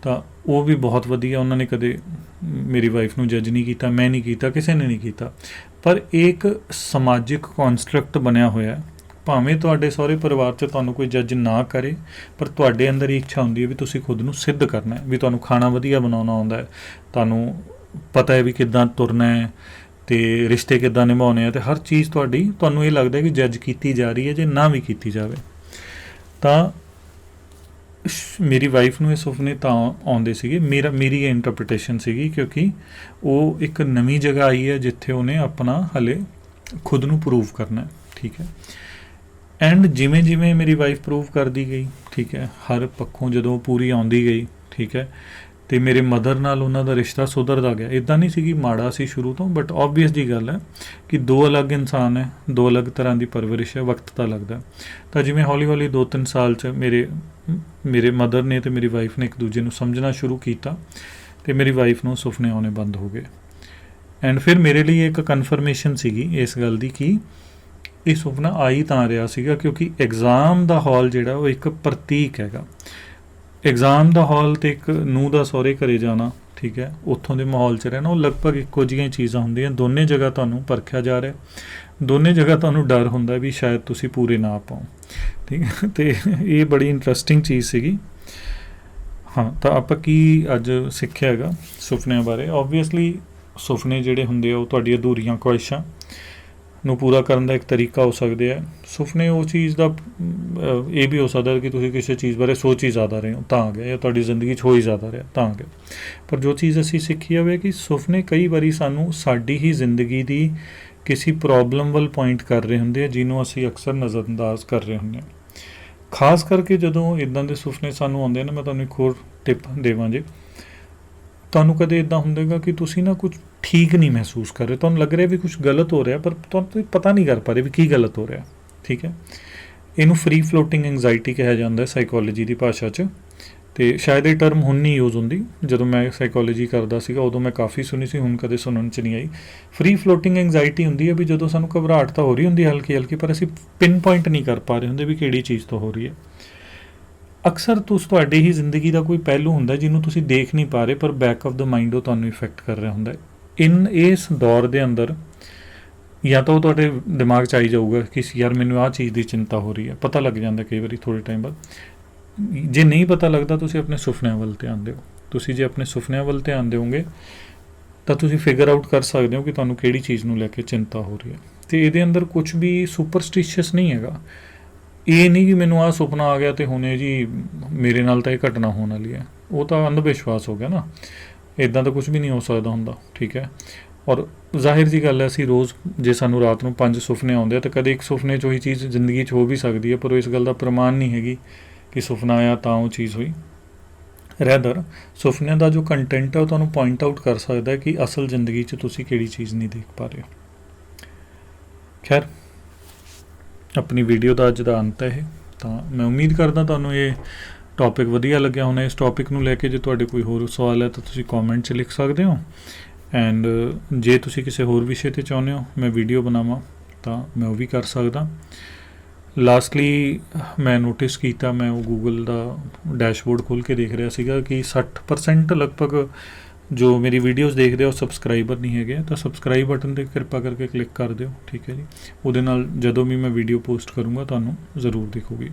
A: ਤਾਂ ਉਹ ਵੀ ਬਹੁਤ ਵਧੀਆ ਉਹਨਾਂ ਨੇ ਕਦੇ ਮੇਰੀ ਵਾਈਫ ਨੂੰ ਜੱਜ ਨਹੀਂ ਕੀਤਾ, ਮੈਂ ਨਹੀਂ ਕੀਤਾ, ਕਿਸੇ ਨੇ ਨਹੀਂ ਕੀਤਾ। ਪਰ ਇਹ ਇੱਕ ਸਮਾਜਿਕ ਕਨਸਟਰਕਟ ਬਣਿਆ ਹੋਇਆ ਹੈ। ਭਾਵੇਂ ਤੁਹਾਡੇ ਸਹੁਰੇ ਪਰਿਵਾਰ 'ਚ ਤੁਹਾਨੂੰ ਕੋਈ ਜੱਜ ਨਾ ਕਰੇ, ਪਰ ਤੁਹਾਡੇ ਅੰਦਰ ਇਹ ਇੱਛਾ ਹੁੰਦੀ ਹੈ ਵੀ ਤੁਸੀਂ ਖੁਦ ਨੂੰ ਸਿੱਧ ਕਰਨਾ ਹੈ, ਵੀ ਤੁਹਾਨੂੰ ਖਾਣਾ ਵਧੀਆ ਬਣਾਉਣਾ ਆਉਂਦਾ ਹੈ। ਤੁਹਾਨੂੰ ਪਤਾ ਹੈ ਵੀ ਕਿੱਦਾਂ ਤੁਰਨਾ ਹੈ ਤੇ ਰਿਸ਼ਤੇ ਕਿੱਦਾਂ ਨਿਭਾਉਣੇ ਆ ਤੇ ਹਰ ਚੀਜ਼ ਤੁਹਾਡੀ, ਤੁਹਾਨੂੰ ਇਹ ਲੱਗਦਾ ਹੈ ਕਿ ਜੱਜ ਕੀਤੀ ਜਾ ਰਹੀ ਹੈ, ਜੇ ਨਾ ਵੀ ਕੀਤੀ ਜਾਵੇ। ਤਾਂ ਮੇਰੀ ਵਾਈਫ ਨੂੰ ਇਹ ਸੁਪਨੇ ਤਾਂ ਆਉਂਦੇ ਸੀਗੇ। ਮੇਰਾ, ਮੇਰੀ ਇਹ ਇੰਟਰਪ੍ਰੀਟੇਸ਼ਨ ਸੀਗੀ ਕਿਉਂਕਿ ਉਹ ਇੱਕ ਨਵੀਂ ਜਗ੍ਹਾ ਆਈ ਹੈ ਜਿੱਥੇ ਉਹਨੇ ਆਪਣਾ ਹਲੇ ਖੁਦ ਨੂੰ ਪ੍ਰੂਵ ਕਰਨਾ ਹੈ, ਠੀਕ ਹੈ। ਐਂਡ ਜਿਵੇਂ ਜਿਵੇਂ ਮੇਰੀ ਵਾਈਫ ਪ੍ਰੂਵ ਕਰਦੀ ਗਈ, ਠੀਕ ਹੈ, ਹਰ ਪੱਖੋਂ ਜਦੋਂ ਪੂਰੀ ਆਉਂਦੀ ਗਈ, ਠੀਕ ਹੈ ਤੇ ਮੇਰੇ ਮਦਰ ਨਾਲ ਉਹਨਾਂ ਦਾ ਰਿਸ਼ਤਾ ਸੁਧਰਦਾ ਗਿਆ। ਇਦਾਂ ਨਹੀਂ ਸੀ ਕਿ ਮਾੜਾ ਸੀ ਸ਼ੁਰੂ ਤੋਂ ਬਟ ਆਬਵੀਅਸ ਦੀ ਗੱਲ ਹੈ ਕਿ ਦੋ ਅਲੱਗ ਇਨਸਾਨ ਹੈ, ਦੋ ਅਲੱਗ ਤਰ੍ਹਾਂ ਦੀ ਪਰਵਰਿਸ਼ ਹੈ, ਵਕਤ ਤਾਂ ਲੱਗਦਾ। ਤਾਂ ਜਿਵੇਂ ਹੌਲੀ ਹੌਲੀ 2-3 ਸਾਲ ਚ ਮੇਰੇ ਮੇਰੇ ਮਦਰ ਨੇ ਤੇ ਮੇਰੀ ਵਾਈਫ ਨੇ ਇੱਕ ਦੂਜੇ ਨੂੰ ਸਮਝਣਾ ਸ਼ੁਰੂ ਕੀਤਾ ਤੇ ਮੇਰੀ ਵਾਈਫ ਨੂੰ ਸੁਪਨੇ ਆਉਣੇ ਬੰਦ ਹੋ ਗਏ। ਐਂਡ ਫਿਰ ਮੇਰੇ ਲਈ ਇੱਕ ਕਨਫਰਮੇਸ਼ਨ ਸੀਗੀ ਇਸ ਗੱਲ ਦੀ ਕਿ ਇਹ ਸੁਪਨਾ ਆ ਹੀ ਤਾਂ ਰਿਹਾ ਸੀਗਾ ਕਿਉਂਕਿ ਐਗਜ਼ਾਮ ਦਾ ਹਾਲ ਜਿਹੜਾ ਉਹ ਇੱਕ ਪ੍ਰਤੀਕ ਹੈਗਾ। ਐਗਜ਼ਾਮ ਦਾ ਹਾਲ ਤੇ ਇੱਕ ਨੂੰ ਦਾ ਸਹੁਰੇ ਘਰੇ ਜਾਣਾ, ਠੀਕ ਹੈ, ਉੱਥੋਂ ਦੇ ਮਾਹੌਲ 'ਚ ਰਹਿਣਾ, ਉਹ ਲਗਭਗ ਇੱਕੋ ਜਿਹੀਆਂ ਚੀਜ਼ਾਂ ਹੁੰਦੀਆਂ, ਦੋਨੇ ਜਗ੍ਹਾ ਤੁਹਾਨੂੰ ਪਰਖਿਆ ਜਾ ਰਿਹਾ। ਦੋਨੇ ਜਗ੍ਹਾ ਤੁਹਾਨੂੰ ਡਰ ਹੁੰਦਾ ਵੀ ਸ਼ਾਇਦ ਤੁਸੀਂ ਪੂਰੇ ਨਾ ਪਾਓ, ਠੀਕ ਹੈ, ਤੇ ਇਹ ਬੜੀ ਇੰਟਰਸਟਿੰਗ ਚੀਜ਼ ਸੀਗੀ। ਹਾਂ, ਤਾਂ ਆਪਾਂ ਕੀ ਅੱਜ ਸਿੱਖਿਆ ਹੈਗਾ ਸੁਪਨਿਆਂ ਬਾਰੇ? ਆਬਵੀਅਸਲੀ ਸੁਪਨੇ ਜਿਹੜੇ ਹੁੰਦੇ ਆ, ਉਹ ਤੁਹਾਡੀ ਅਧੂਰੀਆਂ ਖੁਆਇਸ਼ਾਂ। ਨੂੰ ਪੂਰਾ ਕਰਨ ਦਾ ਇੱਕ ਤਰੀਕਾ ਹੋ ਸਕਦੇ ਆ। ਸੁਪਨੇ ਉਹ ਚੀਜ਼ ਦਾ ਇਹ ਵੀ ਹੋ ਸਕਦਾ ਕਿ ਤੁਸੀਂ ਕਿਸੇ ਚੀਜ਼ ਬਾਰੇ ਸੋਚ ਹੀ ਜ਼ਿਆਦਾ ਰਹੇ ਹੋ, ਤਾਂ ਆ ਗਿਆ ਜਾਂ ਤੁਹਾਡੀ ਜ਼ਿੰਦਗੀ 'ਚ ਹੋ ਹੀ ਜ਼ਿਆਦਾ ਰਿਹਾ, ਤਾਂ ਆ ਗਿਆ ਪਰ ਜੋ ਚੀਜ਼ ਅਸੀਂ ਸਿੱਖੀ ਹੋਵੇ ਕਿ ਸੁਪਨੇ ਕਈ ਵਾਰੀ ਸਾਨੂੰ ਸਾਡੀ ਹੀ ਜ਼ਿੰਦਗੀ ਦੀ ਕਿਸੇ ਪ੍ਰੋਬਲਮ ਵੱਲ ਪੁਆਇੰਟ ਕਰ ਰਹੇ ਹੁੰਦੇ ਆ, ਜਿਹਨੂੰ ਅਸੀਂ ਅਕਸਰ ਨਜ਼ਰਅੰਦਾਜ਼ ਕਰ ਰਹੇ ਹੁੰਦੇ ਹਾਂ ਖਾਸ ਕਰਕੇ ਜਦੋਂ ਇਦਾਂ ਦੇ ਸੁਪਨੇ ਸਾਨੂੰ ਆਉਂਦੇ ਆ ਨਾ, ਮੈਂ ਤੁਹਾਨੂੰ ਇੱਕ ਹੋਰ ਟਿਪ ਦੇਵਾਂ ਜੇ। ਤੁਹਾਨੂੰ ਕਦੇ ਇਦਾਂ ਹੁੰਦਾਗਾ ਕਿ ਤੁਸੀਂ ਨਾ ਕੁਝ ਠੀਕ ਨਹੀਂ ਮਹਿਸੂਸ ਕਰ ਰਹੇ? ਤੁਹਾਨੂੰ ਲੱਗ ਰਿਹਾ ਵੀ ਕੁਝ ਗਲਤ ਹੋ ਰਿਹਾ, ਪਰ ਤੁਹਾਨੂੰ ਪਤਾ ਨਹੀਂ ਕਰ ਪਾ ਰਹੇ ਵੀ ਕੀ ਗਲਤ ਹੋ ਰਿਹਾ, ਠੀਕ ਹੈ? ਇਹਨੂੰ ਫ੍ਰੀ ਫਲੋਟਿੰਗ ਐਂਗਜ਼ਾਇਟੀ ਕਿਹਾ ਜਾਂਦਾ ਹੈ ਸਾਈਕੋਲੋਜੀ ਦੀ ਭਾਸ਼ਾ 'ਚ, ਤੇ ਸ਼ਾਇਦ ਇਹ ਟਰਮ ਹੁਣ ਨਹੀਂ ਯੂਜ਼ ਹੁੰਦੀ। ਜਦੋਂ ਮੈਂ ਸਾਈਕੋਲੋਜੀ ਕਰਦਾ ਸੀਗਾ, ਉਦੋਂ ਮੈਂ ਕਾਫੀ ਸੁਣੀ ਸੀ, ਹੁਣ ਕਦੇ ਸੁਣਨ 'ਚ ਨਹੀਂ ਆਈ। ਫ੍ਰੀ ਫਲੋਟਿੰਗ ਐਂਗਜ਼ਾਇਟੀ ਹੁੰਦੀ ਹੈ ਵੀ ਜਦੋਂ ਸਾਨੂੰ ਘਬਰਾਹਟ ਤਾਂ ਹੋ ਰਹੀ ਹੁੰਦੀ ਹੈ ਹਲਕੀ ਹਲਕੀ ਪਰ ਅਸੀਂ ਪਿਨ ਪੁਆਇੰਟ ਨਹੀਂ ਕਰ ਪਾ ਰਹੇ ਹੁੰਦੇ ਵੀ ਕਿਹੜੀ ਚੀਜ਼ ਤੋਂ ਹੋ ਰਹੀ ਹੈ। ਅਕਸਰ ਤੁਸੀਂ, ਤੁਹਾਡੀ ਹੀ ਜ਼ਿੰਦਗੀ ਦਾ ਕੋਈ ਪਹਿਲੂ ਹੁੰਦਾ ਜਿਹਨੂੰ ਤੁਸੀਂ ਦੇਖ ਨਹੀਂ ਪਾ ਰਹੇ, ਪਰ ਬੈਕ ਆਫ ਦਾ ਮਾਈਂਡ ਉਹ ਤੁਹਾਨੂੰ ਇਫੈਕਟ ਕਰ ਰਿਹਾ ਹੁੰਦਾ। ਇਨ ਇਸ ਦੌਰ ਦੇ ਅੰਦਰ ਜਾਂ ਤਾਂ ਉਹ ਤੁਹਾਡੇ ਦਿਮਾਗ 'ਚ ਆਈ ਜਾਊਗਾ ਕਿ ਯਾਰ ਮੈਨੂੰ ਆਹ ਚੀਜ਼ ਦੀ ਚਿੰਤਾ ਹੋ ਰਹੀ ਹੈ। ਪਤਾ ਲੱਗ ਜਾਂਦਾ ਕਈ ਵਾਰੀ ਥੋੜੇ ਟਾਈਮ ਬਾਅਦ। ਜੇ ਨਹੀਂ ਪਤਾ ਲੱਗਦਾ ਤੁਸੀਂ ਆਪਣੇ ਸੁਪਨਿਆਂ ਵੱਲ ਧਿਆਨ ਦਿਓ। ਤੁਸੀਂ ਜੇ ਆਪਣੇ ਸੁਪਨਿਆਂ ਵੱਲ ਧਿਆਨ ਦਿਓਗੇ, ਤਾਂ ਤੁਸੀਂ ਫਿਗਰ ਆਊਟ ਕਰ ਸਕਦੇ ਹੋ ਕਿ ਤੁਹਾਨੂੰ ਕਿਹੜੀ ਚੀਜ਼ ਨੂੰ ਲੈ ਕੇ ਚਿੰਤਾ ਹੋ ਰਹੀ ਹੈ। ਤੇ ਇਹਦੇ ਅੰਦਰ ਕੁਝ ਵੀ ਸੁਪਰਸਟੀਸ਼ੀਅਸ ਨਹੀਂ ਹੈਗਾ। ਇਹ ਨਹੀਂ ਕਿ ਮੈਨੂੰ ਆਹ ਸੁਪਨਾ ਆ ਗਿਆ ਤੇ ਹੁਣੇ ਜੀ ਮੇਰੇ ਨਾਲ ਤਾਂ ਇਹ ਘਟਨਾ ਹੋਣ ਵਾਲੀ ਹੈ। ਉਹ ਤਾਂ ਅੰਧ ਵਿਸ਼ਵਾਸ ਹੋ ਗਿਆ ਨਾ। ਇਦਾਂ ਤਾਂ ਕੁਝ ਵੀ ਨਹੀਂ ਹੋ ਸਕਦਾ ਹੁੰਦਾ, ਠੀਕ ਹੈ। ਔਰ ਜ਼ਾਹਿਰ ਜੀ ਗੱਲ ਹੈ, ਅਸੀਂ ਰੋਜ਼ ਜੇ ਸਾਨੂੰ ਰਾਤ ਨੂੰ ਪੰਜ ਸੁਪਨੇ ਆਉਂਦੇ ਆ ਤਾਂ ਕਦੇ ਇੱਕ ਸੁਪਨੇ 'ਚ ਉਹੀ ਚੀਜ਼ ਜ਼ਿੰਦਗੀ 'ਚ ਹੋ ਵੀ ਸਕਦੀ ਹੈ, ਪਰ ਉਹ ਇਸ ਗੱਲ ਦਾ ਪ੍ਰਮਾਣ ਨਹੀਂ ਹੈਗੀ ਕਿ ਸੁਪਨਾ ਆਇਆ ਤਾਂ ਉਹ ਚੀਜ਼ ਹੋਈ। ਰੈਦਰ ਸੁਪਨਿਆਂ ਦਾ ਜੋ ਕੰਟੈਂਟ ਹੈ, ਉਹ ਤੁਹਾਨੂੰ ਪੁਆਇੰਟ ਆਊਟ ਕਰ ਸਕਦਾ ਹੈ ਕਿ ਅਸਲ ਜ਼ਿੰਦਗੀ 'ਚ ਤੁਸੀਂ ਕਿਹੜੀ ਚੀਜ਼ ਨਹੀਂ ਦੇਖ ਪਾ ਰਹੇ ਹੋ। ਖੈਰ ਆਪਣੀ ਵੀਡੀਓ ਦਾ ਅੱਜ ਦਾ ਅੰਤ ਹੈ ਇਹ। ਤਾਂ ਮੈਂ ਉਮੀਦ ਕਰਦਾ ਤੁਹਾਨੂੰ ਇਹ ਟੌਪਿਕ ਵਧੀਆ ਲੱਗਿਆ ਹੋਣਾ। ਇਸ ਟੌਪਿਕ ਨੂੰ ਲੈ ਕੇ ਜੇ ਤੁਹਾਡੇ ਕੋਈ ਹੋਰ ਸਵਾਲ ਹੈ ਤਾਂ ਤੁਸੀਂ ਕਮੈਂਟ 'ਚ ਲਿਖ ਸਕਦੇ ਹੋ। ਐਂਡ ਜੇ ਤੁਸੀਂ ਕਿਸੇ ਹੋਰ ਵਿਸ਼ੇ ਤੇ ਚਾਹੁੰਦੇ ਹੋ ਮੈਂ ਵੀਡੀਓ ਬਣਾਵਾਂ ਤਾਂ ਮੈਂ ਉਹ ਵੀ ਕਰ ਸਕਦਾ। ਲਾਸਟਲੀ ਮੈਂ ਨੋਟਿਸ ਕੀਤਾ, ਮੈਂ ਉਹ ਗੂਗਲ ਦਾ ਡੈਸ਼ਬੋਰਡ ਖੋਲ ਕੇ ਦੇਖ ਰਿਹਾ ਸੀਗਾ ਕਿ 60% ਲਗਭਗ ਜੋ ਮੇਰੀ ਵੀਡੀਓਜ਼ ਦੇਖਦੇ ਆ ਉਹ ਸਬਸਕ੍ਰਾਈਬਰ ਨਹੀਂ ਹੈਗੇ, ਤਾਂ ਸਬਸਕ੍ਰਾਈਬ ਬਟਨ ਤੇ ਕਿਰਪਾ ਕਰਕੇ ਕਲਿੱਕ ਕਰ ਦਿਓ, ਠੀਕ ਹੈ ਜੀ। ਉਹਦੇ ਨਾਲ ਜਦੋਂ ਵੀ ਮੈਂ ਵੀਡੀਓ ਪੋਸਟ ਕਰੂੰਗਾ, ਤੁਹਾਨੂੰ ਜ਼ਰੂਰ ਦਿਖੂਗੀ।